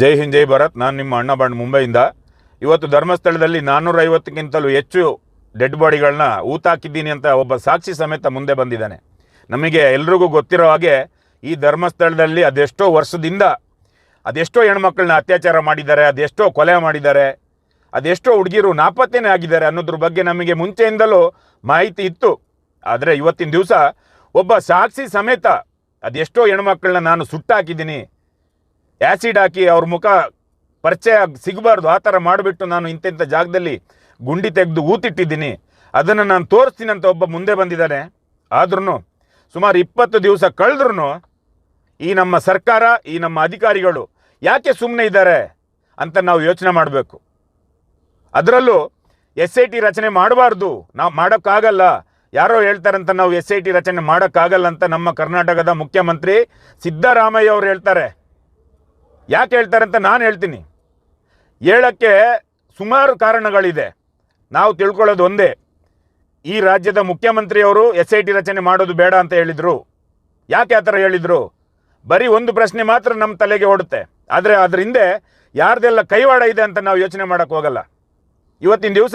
ಜೈ ಹಿಂದ್, ಜೈ ಭರತ್. ನಾನು ನಿಮ್ಮ ಅಣ್ಣ ಬಣ್ಣ ಮುಂಬೈಯಿಂದ. ಇವತ್ತು ಧರ್ಮಸ್ಥಳದಲ್ಲಿ ನಾನ್ನೂರ ಐವತ್ತಕ್ಕಿಂತಲೂ ಹೆಚ್ಚು ಡೆಡ್ ಬಾಡಿಗಳನ್ನ ಊತಾಕಿದ್ದೀನಿ ಅಂತ ಒಬ್ಬ ಸಾಕ್ಷಿ ಸಮೇತ ಮುಂದೆ ಬಂದಿದ್ದಾನೆ. ನಮಗೆ ಎಲ್ರಿಗೂ ಗೊತ್ತಿರೋ ಹಾಗೆ ಈ ಧರ್ಮಸ್ಥಳದಲ್ಲಿ ಅದೆಷ್ಟೋ ವರ್ಷದಿಂದ ಅದೆಷ್ಟೋ ಹೆಣ್ಮಕ್ಳನ್ನ ಅತ್ಯಾಚಾರ ಮಾಡಿದ್ದಾರೆ, ಅದೆಷ್ಟೋ ಕೊಲೆ ಮಾಡಿದ್ದಾರೆ, ಅದೆಷ್ಟೋ ಹುಡುಗಿರು ನಾಪತ್ತೆನೇ ಆಗಿದ್ದಾರೆ ಅನ್ನೋದ್ರ ಬಗ್ಗೆ ನಮಗೆ ಮುಂಚೆಯಿಂದಲೂ ಮಾಹಿತಿ ಇತ್ತು. ಆದರೆ ಇವತ್ತಿನ ದಿವಸ ಒಬ್ಬ ಸಾಕ್ಷಿ ಸಮೇತ ಅದೆಷ್ಟೋ ಹೆಣ್ಮಕ್ಳನ್ನ ನಾನು ಸುಟ್ಟಾಕಿದ್ದೀನಿ. ಆ್ಯಸಿಡ್ ಹಾಕಿ ಅವ್ರ ಮುಖ ಪರಿಚಯ ಸಿಗಬಾರ್ದು, ಆ ಥರ ಮಾಡಿಬಿಟ್ಟು ನಾನು ಇಂತಿಂಥ ಜಾಗದಲ್ಲಿ ಗುಂಡಿ ತೆಗೆದು ಊತಿಟ್ಟಿದ್ದೀನಿ. ಅದನ್ನು ನಾನು ತೋರಿಸ್ತೀನಿ ಅಂತ ಒಬ್ಬ ಮುಂದೆ ಬಂದಿದ್ದಾನೆ. ಆದ್ರೂ ಸುಮಾರು ಇಪ್ಪತ್ತು ದಿವಸ ಕಳೆದ್ರೂ ಈ ನಮ್ಮ ಸರ್ಕಾರ, ಈ ನಮ್ಮ ಅಧಿಕಾರಿಗಳು ಯಾಕೆ ಸುಮ್ಮನೆ ಇದ್ದಾರೆ ಅಂತ ನಾವು ಯೋಚನೆ ಮಾಡಬೇಕು. ಅದರಲ್ಲೂ ಎಸ್ ಐ ಟಿ ರಚನೆ ಮಾಡಬಾರ್ದು. ನಾವು ಮಾಡೋಕ್ಕಾಗಲ್ಲ. ಯಾರೋ ಹೇಳ್ತಾರಂತ ನಾವು ಎಸ್ ಐ ಟಿ ರಚನೆ ಮಾಡೋಕ್ಕಾಗಲ್ಲ ಅಂತ ನಮ್ಮ ಕರ್ನಾಟಕದ ಮುಖ್ಯಮಂತ್ರಿ ಸಿದ್ದರಾಮಯ್ಯ ಅವರು ಹೇಳ್ತಾರೆ. ಯಾಕೆ ಹೇಳ್ತಾರೆ ಅಂತ ನಾನು ಹೇಳ್ತೀನಿ. ಹೇಳೋಕ್ಕೆ ಸುಮಾರು ಕಾರಣಗಳಿದೆ. ನಾವು ತಿಳ್ಕೊಳ್ಳೋದು ಒಂದೇ. ಈ ರಾಜ್ಯದ ಮುಖ್ಯಮಂತ್ರಿಯವರು ಎಸ್ ಐ ಟಿ ರಚನೆ ಮಾಡೋದು ಬೇಡ ಅಂತ ಹೇಳಿದರು. ಯಾಕೆ ಆ ಥರ ಹೇಳಿದರು? ಬರೀ ಒಂದು ಪ್ರಶ್ನೆ ಮಾತ್ರ ನಮ್ಮ ತಲೆಗೆ ಓಡುತ್ತೆ. ಆದರೆ ಅದ್ರ ಹಿಂದೆ ಯಾರ್ದೆಲ್ಲ ಕೈವಾಡ ಇದೆ ಅಂತ ನಾವು ಯೋಚನೆ ಮಾಡೋಕ್ಕೆ ಹೋಗಲ್ಲ. ಇವತ್ತಿನ ದಿವಸ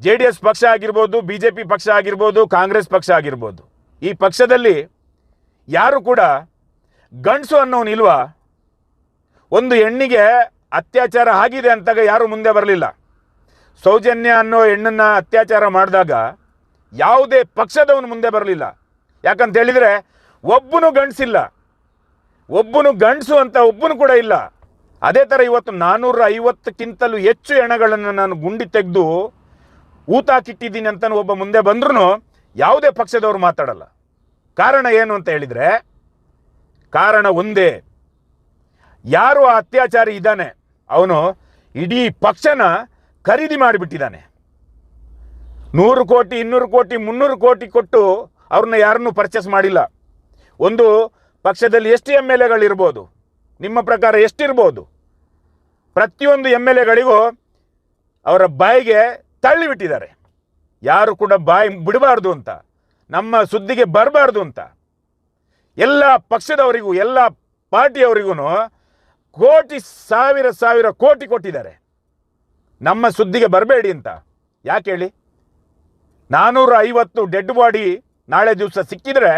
ಜೆ ಡಿ ಎಸ್ ಪಕ್ಷ ಆಗಿರ್ಬೋದು, ಬಿ ಜೆ ಪಿ ಪಕ್ಷ ಆಗಿರ್ಬೋದು, ಕಾಂಗ್ರೆಸ್ ಪಕ್ಷ ಆಗಿರ್ಬೋದು. ಈ ಪಕ್ಷದಲ್ಲಿ ಯಾರು ಕೂಡ ಗಂಡಸು ಅನ್ನೋನಿಲ್ವಾ ಒಂದು ಹೆಣ್ಣಿಗೆ ಅತ್ಯಾಚಾರ ಆಗಿದೆ ಅಂತಾಗ ಯಾರು ಮುಂದೆ ಬರಲಿಲ್ಲ. ಸೌಜನ್ಯ ಅನ್ನೋ ಹೆಣ್ಣನ್ನು ಅತ್ಯಾಚಾರ ಮಾಡಿದಾಗ ಯಾವುದೇ ಪಕ್ಷದವನು ಮುಂದೆ ಬರಲಿಲ್ಲ. ಯಾಕಂತ ಹೇಳಿದರೆ ಒಬ್ಬನು ಗಂಡಸಿಲ್ಲ. ಒಬ್ಬನು ಗಂಡಸು ಅಂತ ಒಬ್ಬನು ಕೂಡ ಇಲ್ಲ. ಅದೇ ಥರ ಇವತ್ತು ನಾನ್ನೂರ ಐವತ್ತಕ್ಕಿಂತಲೂ ಹೆಚ್ಚು ಹೆಣಗಳನ್ನು ನಾನು ಗುಂಡಿ ತೆಗೆದು ಊತಾಕಿಟ್ಟಿದ್ದೀನಿ ಅಂತ ಒಬ್ಬ ಮುಂದೆ ಬಂದ್ರೂ ಯಾವುದೇ ಪಕ್ಷದವರು ಮಾತಾಡಲ್ಲ. ಕಾರಣ ಏನು ಅಂತ ಹೇಳಿದರೆ ಕಾರಣ ಒಂದೇ. ಯಾರು ಆ ಅತ್ಯಾಚಾರಿ ಇದ್ದಾನೆ? ಅವನು ಇಡೀ ಪಕ್ಷನ ಖರೀದಿ ಮಾಡಿಬಿಟ್ಟಿದ್ದಾನೆ. ನೂರು ಕೋಟಿ, ಇನ್ನೂರು ಕೋಟಿ, ಮುನ್ನೂರು ಕೋಟಿ ಕೊಟ್ಟು ಅವ್ರನ್ನ ಯಾರನ್ನೂ ಪರ್ಚೇಸ್ ಮಾಡಿಲ್ಲ. ಒಂದು ಪಕ್ಷದಲ್ಲಿ ಎಷ್ಟು ಎಂ ಎಲ್ ಎಗಳಿರ್ಬೋದು? ನಿಮ್ಮ ಪ್ರಕಾರ ಎಷ್ಟಿರ್ಬೋದು? ಪ್ರತಿಯೊಂದು ಎಂ ಎಲ್ ಎಗಳಿಗೂ ಅವರ ಬಾಯಿಗೆ ತಳ್ಳಿಬಿಟ್ಟಿದ್ದಾರೆ. ಯಾರು ಕೂಡ ಬಾಯಿ ಬಿಡಬಾರ್ದು ಅಂತ, ನಮ್ಮ ಸುದ್ದಿಗೆ ಬರಬಾರ್ದು ಅಂತ. ಎಲ್ಲ ಪಕ್ಷದವರಿಗೂ, ಎಲ್ಲ ಪಾರ್ಟಿಯವರಿಗೂ ಕೋಟಿ ಸಾವಿರ ಸಾವಿರ ಕೋಟಿ ಕೊಟ್ಟಿದ್ದಾರೆ. ನಮ್ಮ ಸುದ್ದಿಗೆ ಬರಬೇಡಿ ಅಂತ. ಯಾಕೆ ಹೇಳಿ? ನಾನ್ನೂರ ಐವತ್ತು ಡೆಡ್ ಬಾಡಿ ನಾಳೆ ದಿವಸ ಸಿಕ್ಕಿದ್ರೆ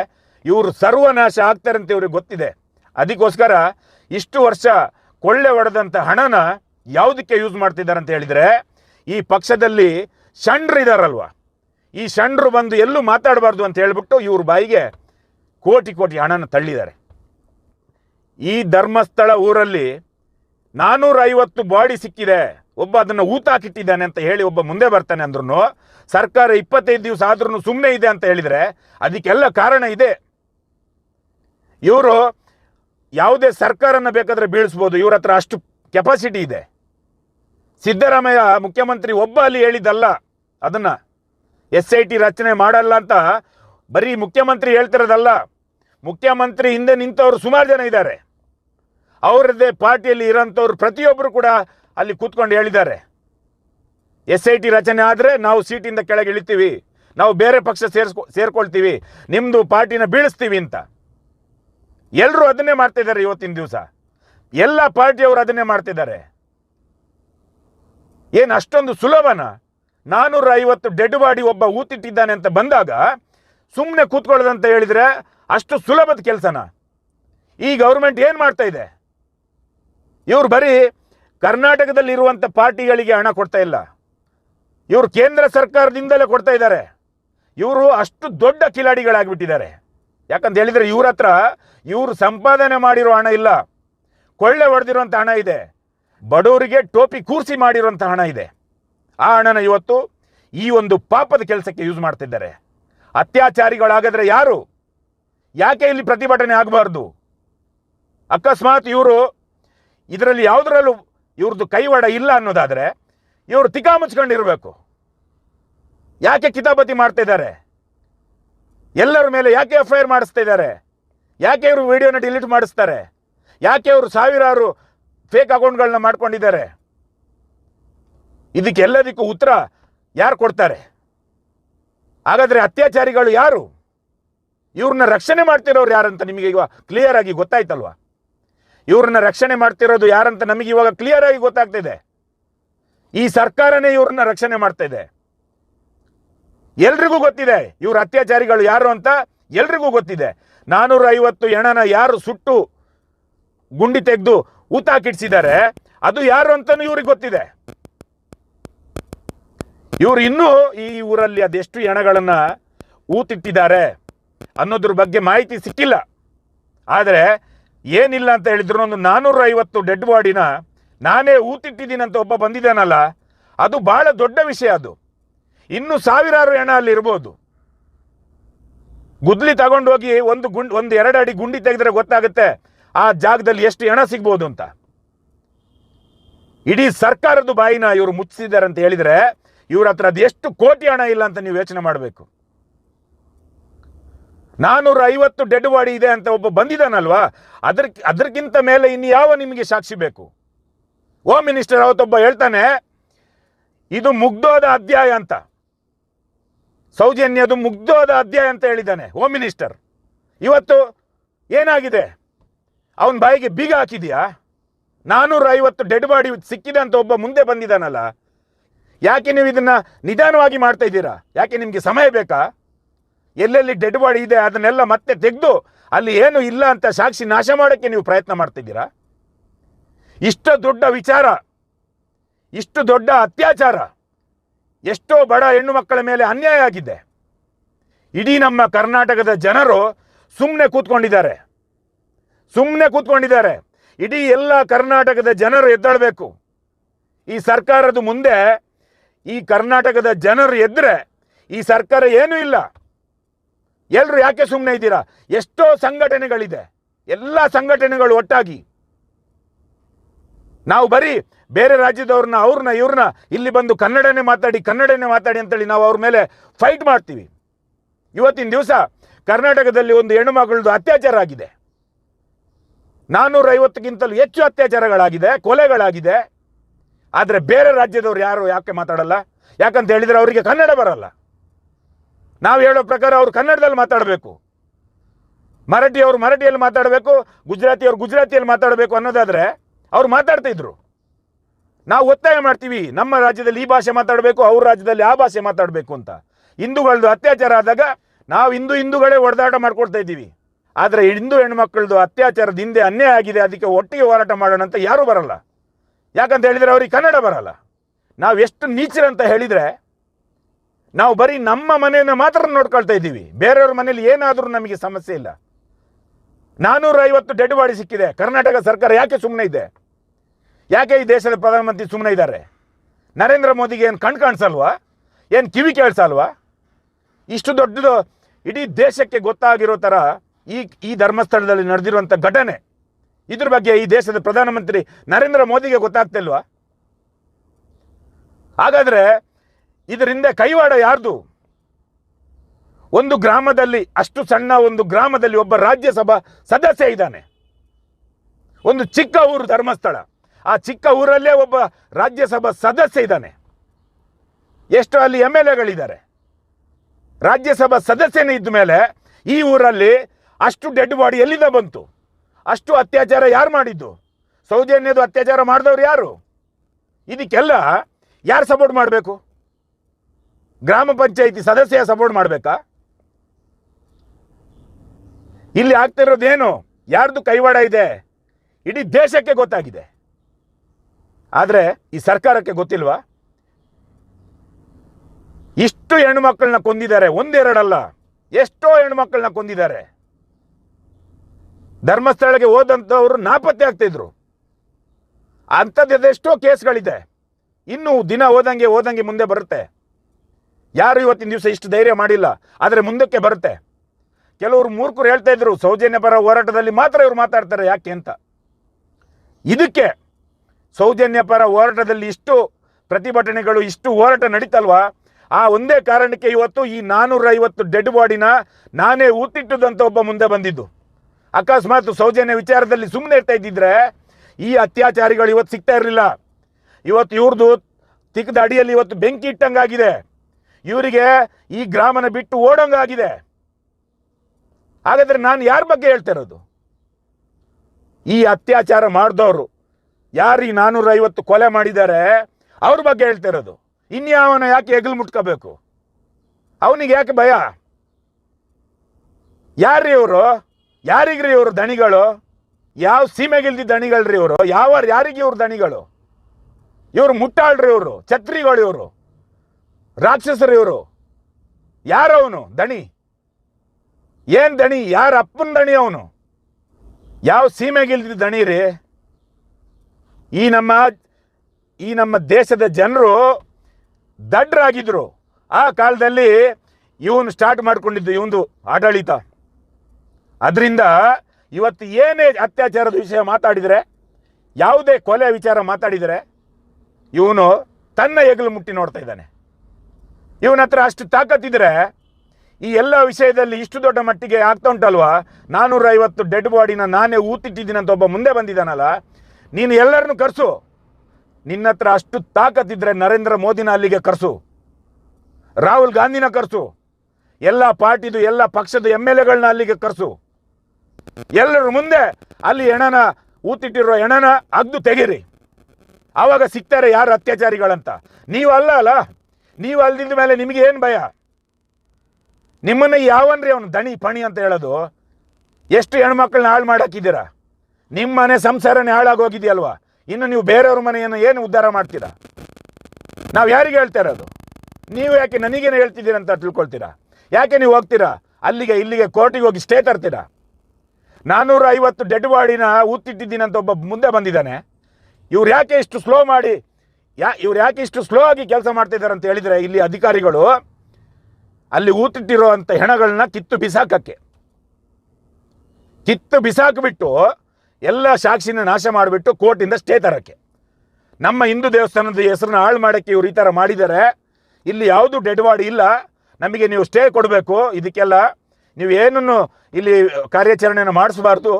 ಇವರು ಸರ್ವನಾಶ ಆಗ್ತಾರೆ ಅಂತ ಇವ್ರಿಗೆ ಗೊತ್ತಿದೆ. ಅದಕ್ಕೋಸ್ಕರ ಇಷ್ಟು ವರ್ಷ ಕೊಳ್ಳೆ ಹೊಡೆದಂಥ ಹಣನ ಯಾವುದಕ್ಕೆ ಯೂಸ್ ಮಾಡ್ತಿದ್ದಾರೆ ಅಂತ ಹೇಳಿದರೆ ಈ ಪಕ್ಷದಲ್ಲಿ ಷಂಡ್ರು ಇದಾರಲ್ವ? ಈ ಷಂಡ್ರು ಬಂದು ಎಲ್ಲೂ ಮಾತಾಡಬಾರ್ದು ಅಂತ ಹೇಳ್ಬಿಟ್ಟು ಇವ್ರ ಬಾಯಿಗೆ ಕೋಟಿ ಕೋಟಿ ಹಣನ ತಳ್ಳಿದ್ದಾರೆ. ಈ ಧರ್ಮಸ್ಥಳ ಊರಲ್ಲಿ ನಾನ್ನೂರ ಐವತ್ತು ಬಾಡಿ ಸಿಕ್ಕಿದೆ. ಒಬ್ಬ ಅದನ್ನು ಊತಾಕಿಟ್ಟಿದ್ದಾನೆ ಅಂತ ಹೇಳಿ ಒಬ್ಬ ಮುಂದೆ ಬರ್ತಾನೆ ಅಂದ್ರೂ ಸರ್ಕಾರ ಇಪ್ಪತ್ತೈದು ದಿವಸ ಆದ್ರೂ ಸುಮ್ಮನೆ ಇದೆ ಅಂತ ಹೇಳಿದರೆ ಅದಕ್ಕೆಲ್ಲ ಕಾರಣ ಇದೆ. ಇವರು ಯಾವುದೇ ಸರ್ಕಾರನ ಬೇಕಾದರೆ ಬೀಳಿಸ್ಬೋದು, ಇವ್ರ ಹತ್ರ ಅಷ್ಟು ಕೆಪಾಸಿಟಿ ಇದೆ. ಸಿದ್ದರಾಮಯ್ಯ ಮುಖ್ಯಮಂತ್ರಿ ಒಬ್ಬ ಅಲ್ಲಿ ಹೇಳಿದ್ದಲ್ಲ, ಅದನ್ನು ಎಸ್ ಐ ಟಿ ರಚನೆ ಮಾಡಲ್ಲ ಅಂತ ಬರೀ ಮುಖ್ಯಮಂತ್ರಿ ಹೇಳ್ತಿರೋದಲ್ಲ. ಮುಖ್ಯಮಂತ್ರಿ ಹಿಂದೆ ನಿಂತವರು ಸುಮಾರು ಜನ ಇದ್ದಾರೆ. ಅವರದ್ದೇ ಪಾರ್ಟಿಯಲ್ಲಿ ಇರೋಂಥವ್ರು ಪ್ರತಿಯೊಬ್ಬರು ಕೂಡ ಅಲ್ಲಿ ಕೂತ್ಕೊಂಡು ಹೇಳಿದ್ದಾರೆ. ಎಸ್ ಐ ಟಿ ರಚನೆ ಆದರೆ ನಾವು ಸೀಟಿಂದ ಕೆಳಗೆ ಇಳಿತೀವಿ. ನಾವು ಬೇರೆ ಪಕ್ಷ ಸೇರಿಸ್ಕೊ, ಸೇರ್ಕೊಳ್ತೀವಿ. ನಿಮ್ಮದು ಪಾರ್ಟಿನ ಬೀಳಿಸ್ತೀವಿ ಅಂತ. ಎಲ್ಲರೂ ಅದನ್ನೇ ಮಾಡ್ತಿದ್ದಾರೆ ಇವತ್ತಿನ ದಿವಸ. ಎಲ್ಲ ಪಾರ್ಟಿಯವರು ಅದನ್ನೇ ಮಾಡ್ತಿದ್ದಾರೆ ಏನು ಅಷ್ಟೊಂದು ಸುಲಭನ? ನಾನ್ನೂರ ಐವತ್ತು ಡೆಡ್ ಬಾಡಿ ಒಬ್ಬ ಊತಿಟ್ಟಿದ್ದಾನೆ ಅಂತ ಬಂದಾಗ ಸುಮ್ಮನೆ ಕೂತ್ಕೊಳ್ಳೋದಂತ ಹೇಳಿದರೆ ಅಷ್ಟು ಸುಲಭದ ಕೆಲಸನ? ಈ ಗೌರ್ಮೆಂಟ್ ಏನು ಮಾಡ್ತಾ ಇದೆ? ಇವರು ಬರೀ ಕರ್ನಾಟಕದಲ್ಲಿರುವಂಥ ಪಾರ್ಟಿಗಳಿಗೆ ಹಣ ಕೊಡ್ತಾ ಇಲ್ಲ. ಇವರು ಕೇಂದ್ರ ಸರ್ಕಾರದಿಂದಲೇ ಕೊಡ್ತಾ ಇದ್ದಾರೆ. ಇವರು ಅಷ್ಟು ದೊಡ್ಡ ಕಿಲಾಡಿಗಳಾಗಿಬಿಟ್ಟಿದ್ದಾರೆ. ಯಾಕಂತ ಹೇಳಿದರೆ ಇವ್ರ ಹತ್ರ ಇವರು ಸಂಪಾದನೆ ಮಾಡಿರೋ ಹಣ ಇಲ್ಲ. ಕೊಳ್ಳೆ ಹೊಡೆದಿರುವಂಥ ಹಣ ಇದೆ. ಬಡವರಿಗೆ ಟೋಪಿ ಕೂರಿಸಿ ಮಾಡಿರುವಂಥ ಹಣ ಇದೆ. ಆ ಹಣನ ಇವತ್ತು ಈ ಒಂದು ಪಾಪದ ಕೆಲಸಕ್ಕೆ ಯೂಸ್ ಮಾಡ್ತಿದ್ದಾರೆ. ಅತ್ಯಾಚಾರಿಗಳಾಗಿದ್ರೆ ಯಾರು? ಯಾಕೆ ಇಲ್ಲಿ ಪ್ರತಿಭಟನೆ ಆಗಬಾರ್ದು? ಅಕಸ್ಮಾತ್ ಇವರು ಇದರಲ್ಲಿ ಯಾವುದರಲ್ಲೂ ಇವ್ರದ್ದು ಕೈವಾಡ ಇಲ್ಲ ಅನ್ನೋದಾದರೆ ಇವರು ತಿಕಾ ಮುಚ್ಕೊಂಡಿರಬೇಕು. ಯಾಕೆ ಕಿತಾಬತಿ ಮಾಡ್ತಾ ಇದ್ದಾರೆ? ಎಲ್ಲರ ಮೇಲೆ ಯಾಕೆ ಎಫ್ ಐ ಆರ್ ಮಾಡಿಸ್ತಾ ಯಾಕೆ ಇವರು ವಿಡಿಯೋನ ಡಿಲೀಟ್ ಮಾಡಿಸ್ತಾರೆ? ಯಾಕೆ ಅವರು ಸಾವಿರಾರು ಫೇಕ್ ಅಕೌಂಟ್ಗಳನ್ನ ಮಾಡ್ಕೊಂಡಿದ್ದಾರೆ? ಇದಕ್ಕೆಲ್ಲದಕ್ಕೂ ಉತ್ತರ ಯಾರು ಕೊಡ್ತಾರೆ? ಹಾಗಾದರೆ ಅತ್ಯಾಚಾರಿಗಳು ಯಾರು? ಇವ್ರನ್ನ ರಕ್ಷಣೆ ಮಾಡ್ತಿರೋರು ಯಾರಂತ ನಿಮಗೆ ಈಗ ಕ್ಲಿಯರ್ ಆಗಿ ಗೊತ್ತಾಯ್ತಲ್ವಾ? ಇವ್ರನ್ನ ರಕ್ಷಣೆ ಮಾಡ್ತಿರೋದು ಯಾರಂತ ನಮಗೆ ಇವಾಗ ಕ್ಲಿಯರ್ ಆಗಿ ಗೊತ್ತಾಗ್ತಿದೆ. ಈ ಸರ್ಕಾರನೇ ಇವ್ರನ್ನ ರಕ್ಷಣೆ ಮಾಡ್ತಾ ಇದೆ. ಎಲ್ರಿಗೂ ಗೊತ್ತಿದೆ, ಇವ್ರ ಅತ್ಯಾಚಾರಿಗಳು ಯಾರು ಅಂತ ಎಲ್ರಿಗೂ ಗೊತ್ತಿದೆ. ನಾನೂರ ಐವತ್ತು ಹೆಣನ ಯಾರು ಸುಟ್ಟು ಗುಂಡಿ ತೆಗೆದು ಊತಾಕಿಡ್ಸಿದ್ದಾರೆ ಅದು ಯಾರು ಅಂತಲೂ ಇವ್ರಿಗೆ ಗೊತ್ತಿದೆ. ಇವರು ಇನ್ನೂ ಈ ಊರಲ್ಲಿ ಅದೆಷ್ಟು ಹೆಣಗಳನ್ನು ಊತಿಟ್ಟಿದ್ದಾರೆ ಅನ್ನೋದ್ರ ಬಗ್ಗೆ ಮಾಹಿತಿ ಸಿಕ್ಕಿಲ್ಲ. ಆದರೆ ಏನಿಲ್ಲ ಅಂತ ಹೇಳಿದ್ರು ಒಂದು ನಾನೂರ ಐವತ್ತು ಡೆಡ್ ಬಾಡಿನ ನಾನೇ ಊತಿಟ್ಟಿದ್ದೀನಿ ಅಂತ ಒಬ್ಬ ಬಂದಿದ್ದಾನಲ್ಲ, ಅದು ಬಹಳ ದೊಡ್ಡ ವಿಷಯ ಅದು. ಇನ್ನು ಸಾವಿರಾರು ಹೆಣ ಅಲ್ಲಿ ಇರ್ಬೋದು. ಗುದ್ಲಿ ತಗೊಂಡೋಗಿ ಒಂದು ಗುಂಡ್, ಒಂದು ಎರಡು ಅಡಿ ಗುಂಡಿ ತೆಗೆದ್ರೆ ಗೊತ್ತಾಗುತ್ತೆ ಆ ಜಾಗದಲ್ಲಿ ಎಷ್ಟು ಹೆಣ ಸಿಗ್ಬೋದು ಅಂತ. ಇಡೀ ಸರ್ಕಾರದ ಬಾಯಿನ ಇವರು ಮುಚ್ಚಿಸಿದ್ದಾರೆ ಅಂತ ಹೇಳಿದರೆ ಇವ್ರ ಹತ್ರ ಅದು ಎಷ್ಟು ಕೋಟಿ ಹಣ ಇಲ್ಲ ಅಂತ ನೀವು ಯೋಚನೆ ಮಾಡಬೇಕು. ನಾನೂರ ಐವತ್ತು ಡೆಡ್ ಬಾಡಿ ಇದೆ ಅಂತ ಒಬ್ಬ ಬಂದಿದ್ದಾನಲ್ವಾ? ಅದ್ರ ಅದಕ್ಕಿಂತ ಮೇಲೆ ಇನ್ನು ಯಾವ ನಿಮಗೆ ಸಾಕ್ಷಿ ಬೇಕು? ಹೋಮ್ ಮಿನಿಸ್ಟರ್ ಅವತ್ತೊಬ್ಬ ಹೇಳ್ತಾನೆ, ಇದು ಮುಗ್ದೋದ ಅಧ್ಯಾಯ ಅಂತ. ಸೌಜನ್ಯದು ಮುಗ್ದೋದ ಅಧ್ಯಾಯ ಅಂತ ಹೇಳಿದ್ದಾನೆ ಹೋಮ್ ಮಿನಿಸ್ಟರ್ ಇವತ್ತು ಏನಾಗಿದೆ? ಅವನ ಬಾಯಿಗೆ ಬೀಗ ಹಾಕಿದೆಯಾ? ನಾನೂರ ಐವತ್ತು ಡೆಡ್ ಬಾಡಿ ಸಿಕ್ಕಿದೆ ಅಂತ ಒಬ್ಬ ಮುಂದೆ ಬಂದಿದ್ದಾನಲ್ಲ, ಯಾಕೆ ನೀವು ಇದನ್ನ ನಿಧಾನವಾಗಿ ಮಾಡ್ತಾ ಇದ್ದೀರಾ? ಯಾಕೆ ನಿಮಗೆ ಸಮಯ ಬೇಕಾ? ಎಲ್ಲೆಲ್ಲಿ ಡೆಡ್ ಬಾಡಿ ಇದೆ ಅದನ್ನೆಲ್ಲ ಮತ್ತೆ ತೆಗೆದು ಅಲ್ಲಿ ಏನು ಇಲ್ಲ ಅಂತ ಸಾಕ್ಷಿ ನಾಶ ಮಾಡೋಕ್ಕೆ ನೀವು ಪ್ರಯತ್ನ ಮಾಡ್ತಿದ್ದೀರಾ? ಇಷ್ಟು ದೊಡ್ಡ ವಿಚಾರ, ಇಷ್ಟು ದೊಡ್ಡ ಅತ್ಯಾಚಾರ, ಎಷ್ಟೋ ಬಡ ಹೆಣ್ಣು ಮಕ್ಕಳ ಮೇಲೆ ಅನ್ಯಾಯ ಆಗಿದೆ. ಇಡೀ ನಮ್ಮ ಕರ್ನಾಟಕದ ಜನರು ಸುಮ್ಮನೆ ಕೂತ್ಕೊಂಡಿದ್ದಾರೆ. ಸುಮ್ಮನೆ ಕೂತ್ಕೊಂಡಿದ್ದಾರೆ. ಇಡೀ ಎಲ್ಲ ಕರ್ನಾಟಕದ ಜನರು ಎದ್ದೇಳಬೇಕು. ಈ ಸರ್ಕಾರದ ಮುಂದೆ ಈ ಕರ್ನಾಟಕದ ಜನರು ಎದ್ದರೆ ಈ ಸರ್ಕಾರ ಏನೂ ಇಲ್ಲ. ಎಲ್ಲರೂ ಯಾಕೆ ಸುಮ್ಮನೆ ಇದ್ದೀರಾ? ಎಷ್ಟೋ ಸಂಘಟನೆಗಳಿದೆ. ಎಲ್ಲ ಸಂಘಟನೆಗಳು ಒಟ್ಟಾಗಿ. ನಾವು ಬರೀ ಬೇರೆ ರಾಜ್ಯದವ್ರನ್ನ, ಅವ್ರನ್ನ, ಇವ್ರನ್ನ ಇಲ್ಲಿ ಬಂದು ಕನ್ನಡನೇ ಮಾತಾಡಿ ಕನ್ನಡನೇ ಮಾತಾಡಿ ಅಂತೇಳಿ ನಾವು ಅವ್ರ ಮೇಲೆ ಫೈಟ್ ಮಾಡ್ತೀವಿ. ಇವತ್ತಿನ ದಿವಸ ಕರ್ನಾಟಕದಲ್ಲಿ ಒಂದು ಹೆಣ್ಣು ಮಗಳದು ಅತ್ಯಾಚಾರ ಆಗಿದೆ. ನಾನ್ನೂರೈವತ್ತಕ್ಕಿಂತಲೂ ಹೆಚ್ಚು ಅತ್ಯಾಚಾರಗಳಾಗಿದೆ, ಕೊಲೆಗಳಾಗಿದೆ. ಆದರೆ ಬೇರೆ ರಾಜ್ಯದವ್ರು ಯಾರು ಯಾಕೆ ಮಾತಾಡಲ್ಲ? ಯಾಕಂತ ಹೇಳಿದರೆ ಅವರಿಗೆ ಕನ್ನಡ ಬರಲ್ಲ. ನಾವು ಹೇಳೋ ಪ್ರಕಾರ ಅವರು ಕನ್ನಡದಲ್ಲಿ ಮಾತಾಡಬೇಕು. ಮರಾಠಿಯವರು ಮರಾಠಿಯಲ್ಲಿ ಮಾತಾಡಬೇಕು, ಗುಜರಾತಿಯವರು ಗುಜರಾತಿಯಲ್ಲಿ ಮಾತಾಡಬೇಕು ಅನ್ನೋದಾದರೆ ಅವ್ರು ಮಾತಾಡ್ತಾ ಇದ್ರು. ನಾವು ಒತ್ತಾಯ ಮಾಡ್ತೀವಿ, ನಮ್ಮ ರಾಜ್ಯದಲ್ಲಿ ಈ ಭಾಷೆ ಮಾತಾಡಬೇಕು, ಅವ್ರ ರಾಜ್ಯದಲ್ಲಿ ಆ ಭಾಷೆ ಮಾತಾಡಬೇಕು ಅಂತ. ಹಿಂದೂಗಳದ್ದು ಅತ್ಯಾಚಾರ ಆದಾಗ ನಾವು ಹಿಂದೂ ಹಿಂದೂಗಳೇ ಹೊಡೆದಾಟ ಮಾಡ್ಕೊಳ್ತಾ ಇದ್ದೀವಿ. ಆದರೆ ಹಿಂದೂ ಹೆಣ್ಮಕ್ಳದ್ದು ಅತ್ಯಾಚಾರದ ಹಿಂದೆ ಅನ್ಯಾಯ ಆಗಿದೆ, ಅದಕ್ಕೆ ಒಟ್ಟಿಗೆ ಹೋರಾಟ ಮಾಡೋಣ ಅಂತ ಯಾರೂ ಬರಲ್ಲ. ಯಾಕಂತ ಹೇಳಿದರೆ ಅವ್ರಿಗೆ ಕನ್ನಡ ಬರಲ್ಲ. ನಾವು ಎಷ್ಟು ನೀಚರಂತ ಹೇಳಿದರೆ ನಾವು ಬರೀ ನಮ್ಮ ಮನೆಯನ್ನು ಮಾತ್ರ ನೋಡ್ಕೊಳ್ತಾ ಇದ್ದೀವಿ. ಬೇರೆಯವ್ರ ಮನೇಲಿ ಏನಾದರೂ ನಮಗೆ ಸಮಸ್ಯೆ ಇಲ್ಲ. ನಾನೂರ ಐವತ್ತು ಡೆಡ್ ಬಾಡಿ ಸಿಕ್ಕಿದೆ. ಕರ್ನಾಟಕ ಸರ್ಕಾರ ಯಾಕೆ ಸುಮ್ಮನೆ ಇದೆ? ಯಾಕೆ ಈ ದೇಶದ ಪ್ರಧಾನಮಂತ್ರಿ ಸುಮ್ಮನೆ ಇದ್ದಾರೆ? ನರೇಂದ್ರ ಮೋದಿಗೆ ಏನು ಕಣ್ ಕಾಣಿಸಲ್ವಾ? ಏನು ಕಿವಿ ಕೇಳಿಸಲ್ವಾ? ಇಷ್ಟು ದೊಡ್ಡದು ಇಡೀ ದೇಶಕ್ಕೆ ಗೊತ್ತಾಗಿರೋ ಥರ ಈ ಈ ಧರ್ಮಸ್ಥಳದಲ್ಲಿ ನಡೆದಿರುವಂಥ ಘಟನೆ. ಇದ್ರ ಬಗ್ಗೆ ಈ ದೇಶದ ಪ್ರಧಾನಮಂತ್ರಿ ನರೇಂದ್ರ ಮೋದಿಗೆ ಗೊತ್ತಾಗ್ತಿಲ್ವಾ? ಹಾಗಾದರೆ ಇದರಿಂದ ಕೈವಾಡ ಯಾರ್ದು? ಒಂದು ಗ್ರಾಮದಲ್ಲಿ, ಅಷ್ಟು ಸಣ್ಣ ಒಂದು ಗ್ರಾಮದಲ್ಲಿ ಒಬ್ಬ ರಾಜ್ಯಸಭಾ ಸದಸ್ಯ ಇದ್ದಾನೆ. ಒಂದು ಚಿಕ್ಕ ಊರು ಧರ್ಮಸ್ಥಳ. ಆ ಚಿಕ್ಕ ಊರಲ್ಲೇ ಒಬ್ಬ ರಾಜ್ಯಸಭಾ ಸದಸ್ಯ ಇದ್ದಾನೆ. ಎಷ್ಟು ಅಲ್ಲಿ ಎಂ ಎಲ್ ಎಗಳಿದ್ದಾರೆ. ರಾಜ್ಯಸಭಾ ಸದಸ್ಯನೇ ಇದ್ದ ಮೇಲೆ ಈ ಊರಲ್ಲಿ ಅಷ್ಟು ಡೆಡ್ ಬಾಡಿ ಎಲ್ಲಿಂದ ಬಂತು? ಅಷ್ಟು ಅತ್ಯಾಚಾರ ಯಾರು ಮಾಡಿದ್ದು? ಸೌಜನ್ಯದು ಅತ್ಯಾಚಾರ ಮಾಡಿದವ್ರು ಯಾರು? ಇದಕ್ಕೆಲ್ಲ ಯಾರು ಸಪೋರ್ಟ್ ಮಾಡಬೇಕು? ಗ್ರಾಮ ಪಂಚಾಯಿತಿ ಸದಸ್ಯ ಸಪೋರ್ಟ್ ಮಾಡಬೇಕಾ? ಇಲ್ಲಿ ಆಗ್ತಿರೋದೇನು ಯಾರ್ದು ಕೈವಾಡ ಇದೆ? ಇಡೀ ದೇಶಕ್ಕೆ ಗೊತ್ತಾಗಿದೆ. ಆದರೆ ಈ ಸರ್ಕಾರಕ್ಕೆ ಗೊತ್ತಿಲ್ವಾ? ಇಷ್ಟು ಹೆಣ್ಮಕ್ಳನ್ನ ಕೊಂದಿದ್ದಾರೆ, ಒಂದೆರಡಲ್ಲ, ಎಷ್ಟೋ ಹೆಣ್ಮಕ್ಳನ್ನ ಕೊಂದಿದ್ದಾರೆ. ಧರ್ಮಸ್ಥಳಕ್ಕೆ ಹೋದಂಥವ್ರು ನಾಪತ್ತೆ ಆಗ್ತಿದ್ರು. ಅಂಥದ್ದೆಷ್ಟೋ ಕೇಸ್ಗಳಿದೆ. ಇನ್ನು ದಿನ ಹೋದಂಗೆ ಹೋದಂಗೆ ಮುಂದೆ ಬರುತ್ತೆ. ಯಾರು ಇವತ್ತಿನ ದಿವಸ ಇಷ್ಟು ಧೈರ್ಯ ಮಾಡಿಲ್ಲ? ಆದರೆ ಮುಂದಕ್ಕೆ ಬರುತ್ತೆ. ಕೆಲವರು ಮೂರ್ಖರು ಹೇಳ್ತಾ ಇದ್ರು, ಸೌಜನ್ಯ ಪರ ಹೋರಾಟದಲ್ಲಿ ಮಾತ್ರ ಇವರು ಮಾತಾಡ್ತಾರೆ, ಯಾಕೆ ಅಂತ. ಇದಕ್ಕೆ ಸೌಜನ್ಯ ಪರ ಹೋರಾಟದಲ್ಲಿ ಇಷ್ಟು ಪ್ರತಿಭಟನೆಗಳು, ಇಷ್ಟು ಹೋರಾಟ ನಡೀತಲ್ವಾ? ಆ ಒಂದೇ ಕಾರಣಕ್ಕೆ ಇವತ್ತು ಈ ನಾನ್ನೂರ ಐವತ್ತು ಡೆಡ್ ಬಾಡಿನ ನಾನೇ ಊತಿಟ್ಟದಂತ ಒಬ್ಬ ಮುಂದೆ ಬಂದಿದ್ದು. ಅಕಸ್ಮಾತ್ ಸೌಜನ್ಯ ವಿಚಾರದಲ್ಲಿ ಸುಮ್ಮನೆ ಇರ್ತಾ ಇದ್ದಿದ್ರೆ ಈ ಅತ್ಯಾಚಾರಿಗಳು ಇವತ್ತು ಸಿಗ್ತಾ ಇರಲಿಲ್ಲ. ಇವತ್ತು ಇವ್ರದ್ದು ತಿಕ್ಕದ ಅಡಿಯಲ್ಲಿ ಇವತ್ತು ಬೆಂಕಿ ಇಟ್ಟಂಗಾಗಿದೆ. ಇವರಿಗೆ ಈ ಗ್ರಾಮನ ಬಿಟ್ಟು ಓಡೋಂಗಾಗಿದೆ. ಹಾಗಾದ್ರೆ ನಾನು ಯಾರ ಬಗ್ಗೆ ಹೇಳ್ತಾ ಇರೋದು? ಈ ಅತ್ಯಾಚಾರ ಮಾಡಿದವರು ಯಾರು ಈ ನಾನ್ನೂರ ಐವತ್ತು ಕೊಲೆ ಮಾಡಿದ್ದಾರೆ, ಅವ್ರ ಬಗ್ಗೆ ಹೇಳ್ತಿರೋದು ಇನ್ಯಾವನ ಯಾಕೆ ಹೆಗಲು ಮುಟ್ಕೋಬೇಕು? ಅವನಿಗೆ ಯಾಕೆ ಭಯ? ಯಾರ್ರಿ ಇವರು? ಯಾರಿಗ್ರಿ ಇವರು ದಣಿಗಳು? ಯಾವ ಸೀಮೆಗಿಲ್ದಿ ದಣಿಗಳ್ರಿ ಇವರು? ಯಾವ ಯಾರಿಗೆ ಇವ್ರ ದಣಿಗಳು? ಇವ್ರು ಮುಟ್ಟಾಳ್ರಿ ಇವರು, ಛತ್ರಿಗಳು ಇವರು. ರಾಕ್ಷಸರು ಇವರು ಯಾರವನು? ದಣಿ. ಏನು ದಣಿ? ಯಾರ ಅಪ್ಪನ ದಣಿ ಅವನು? ಯಾವ ಸೀಮೆಗಿಲ್ದಿ ದಣಿ ರೀ? ಈ ನಮ್ಮ ಈ ನಮ್ಮ ದೇಶದ ಜನರು ದಡ್ಡರಾಗಿದ್ರು ಆ ಕಾಲದಲ್ಲಿ ಇವನು ಸ್ಟಾರ್ಟ್ ಮಾಡಿಕೊಂಡಿದ್ದು ಇವನು ಆಡಳಿತ. ಅದರಿಂದ ಇವತ್ತು ಏನೇ ಅತ್ಯಾಚಾರದ ವಿಷಯ ಮಾತಾಡಿದರೆ, ಯಾವುದೇ ಕೊಲೆ ವಿಚಾರ ಮಾತಾಡಿದರೆ, ಇವನು ತನ್ನ ಹೆಗಲು ಮುಟ್ಟಿ ನೋಡ್ತಾ ಇದ್ದಾನೆ. ಇವನ ಹತ್ರ ಅಷ್ಟು ತಾಕತ್ತಿದ್ರೆ ಈ ಎಲ್ಲ ವಿಷಯದಲ್ಲಿ ಇಷ್ಟು ದೊಡ್ಡ ಮಟ್ಟಿಗೆ ಆಗ್ತಾ ಉಂಟಲ್ವಾ? ನಾನ್ನೂರ ಐವತ್ತು ಡೆಡ್ ಬಾಡಿನ ನಾನೇ ಊತಿಟ್ಟಿದ್ದೀನಿ ಅಂತ ಒಬ್ಬ ಮುಂದೆ ಬಂದಿದ್ದಾನಲ್ಲ, ನೀನು ಎಲ್ಲರನ್ನು ಕರೆಸು. ನಿನ್ನ ಹತ್ರ ಅಷ್ಟು ತಾಕತ್ತಿದ್ರೆ ನರೇಂದ್ರ ಮೋದಿನ ಅಲ್ಲಿಗೆ ಕರೆಸು. ರಾಹುಲ್ ಗಾಂಧಿನ ಕರೆಸು. ಎಲ್ಲ ಪಾರ್ಟಿದು, ಎಲ್ಲ ಪಕ್ಷದ ಎಂ ಎಲ್ ಎಗಳನ್ನ ಅಲ್ಲಿಗೆ ಕರೆಸು. ಎಲ್ಲರ ಮುಂದೆ ಅಲ್ಲಿ ಹೆಣನ, ಊತಿಟ್ಟಿರೋ ಹೆಣನ ಅಗ್ದು ತೆಗೀರಿ. ಆವಾಗ ಸಿಗ್ತಾರೆ ಯಾರು ಅತ್ಯಾಚಾರಿಗಳಂತ. ನೀವು ಅಲ್ಲ ಅಲ್ಲ? ನೀವು ಅಲ್ದಿದ್ದ ಮೇಲೆ ನಿಮಗೆ ಏನು ಭಯ? ನಿಮ್ಮನ್ನು ಯಾವನ್ರಿ ಅವನು ದಣಿ ಪಣಿ ಅಂತ ಹೇಳೋದು? ಎಷ್ಟು ಹೆಣ್ಮಕ್ಳನ್ನ ಹಾಳು ಮಾಡಾಕಿದ್ದೀರಾ? ನಿಮ್ಮ ಮನೆ ಸಂಸಾರನೇ ಹಾಳಾಗೋಗಿದೆಯಲ್ವಾ? ಇನ್ನು ನೀವು ಬೇರೆಯವ್ರ ಮನೆಯನ್ನು ಏನು ಉದ್ಧಾರ ಮಾಡ್ತೀರಾ? ನಾವು ಯಾರಿಗೆ ಹೇಳ್ತಾ ಇರೋದು? ನೀವು ಯಾಕೆ ನನಗೇನು ಹೇಳ್ತಿದ್ದೀರಾ ಅಂತ ತಿಳ್ಕೊಳ್ತೀರಾ? ಯಾಕೆ ನೀವು ಹೋಗ್ತೀರಾ? ಅಲ್ಲಿಗೆ ಇಲ್ಲಿಗೆ ಕೋರ್ಟಿಗೆ ಹೋಗಿ ಸ್ಟೇ ತರ್ತೀರಾ? ನಾನ್ನೂರ ಐವತ್ತು ಡೆಡ್ ಬಾಡಿನ ಊತ್ತಿಟ್ಟಿದ್ದೀನಿ ಅಂತ ಒಬ್ಬ ಮುಂದೆ ಬಂದಿದ್ದಾನೆ. ಇವ್ರು ಯಾಕೆ ಇಷ್ಟು ಸ್ಲೋ ಮಾಡಿ ಯಾ, ಇವ್ರು ಯಾಕೆ ಇಷ್ಟು ಸ್ಲೋ ಆಗಿ ಕೆಲಸ ಮಾಡ್ತಿದ್ದಾರೆ ಅಂತ ಹೇಳಿದರೆ ಇಲ್ಲಿ ಅಧಿಕಾರಿಗಳು ಅಲ್ಲಿ ಊತಿಟ್ಟಿರೋ ಅಂಥ ಹೆಣಗಳನ್ನ ಕಿತ್ತು ಬಿಸಾಕಕ್ಕೆ. ಕಿತ್ತು ಬಿಸಾಕಿಬಿಟ್ಟು ಎಲ್ಲ ಸಾಕ್ಷಿನ ನಾಶ ಮಾಡಿಬಿಟ್ಟು ಕೋರ್ಟಿಂದ ಸ್ಟೇ ತರಕ್ಕೆ. ನಮ್ಮ ಹಿಂದೂ ದೇವಸ್ಥಾನದ ಹೆಸರನ್ನ ಹಾಳು ಮಾಡೋಕ್ಕೆ ಇವ್ರು ಈ ಥರ ಮಾಡಿದ್ದಾರೆ ಇಲ್ಲಿ ಯಾವುದು ಡೆಡ್ ಬಾಡಿ ಇಲ್ಲ. ನಮಗೆ ನೀವು ಸ್ಟೇ ಕೊಡಬೇಕು. ಇದಕ್ಕೆಲ್ಲ ನೀವು ಏನನ್ನು ಇಲ್ಲಿ ಕಾರ್ಯಾಚರಣೆಯನ್ನು ಮಾಡಿಸಬಾರ್ದು.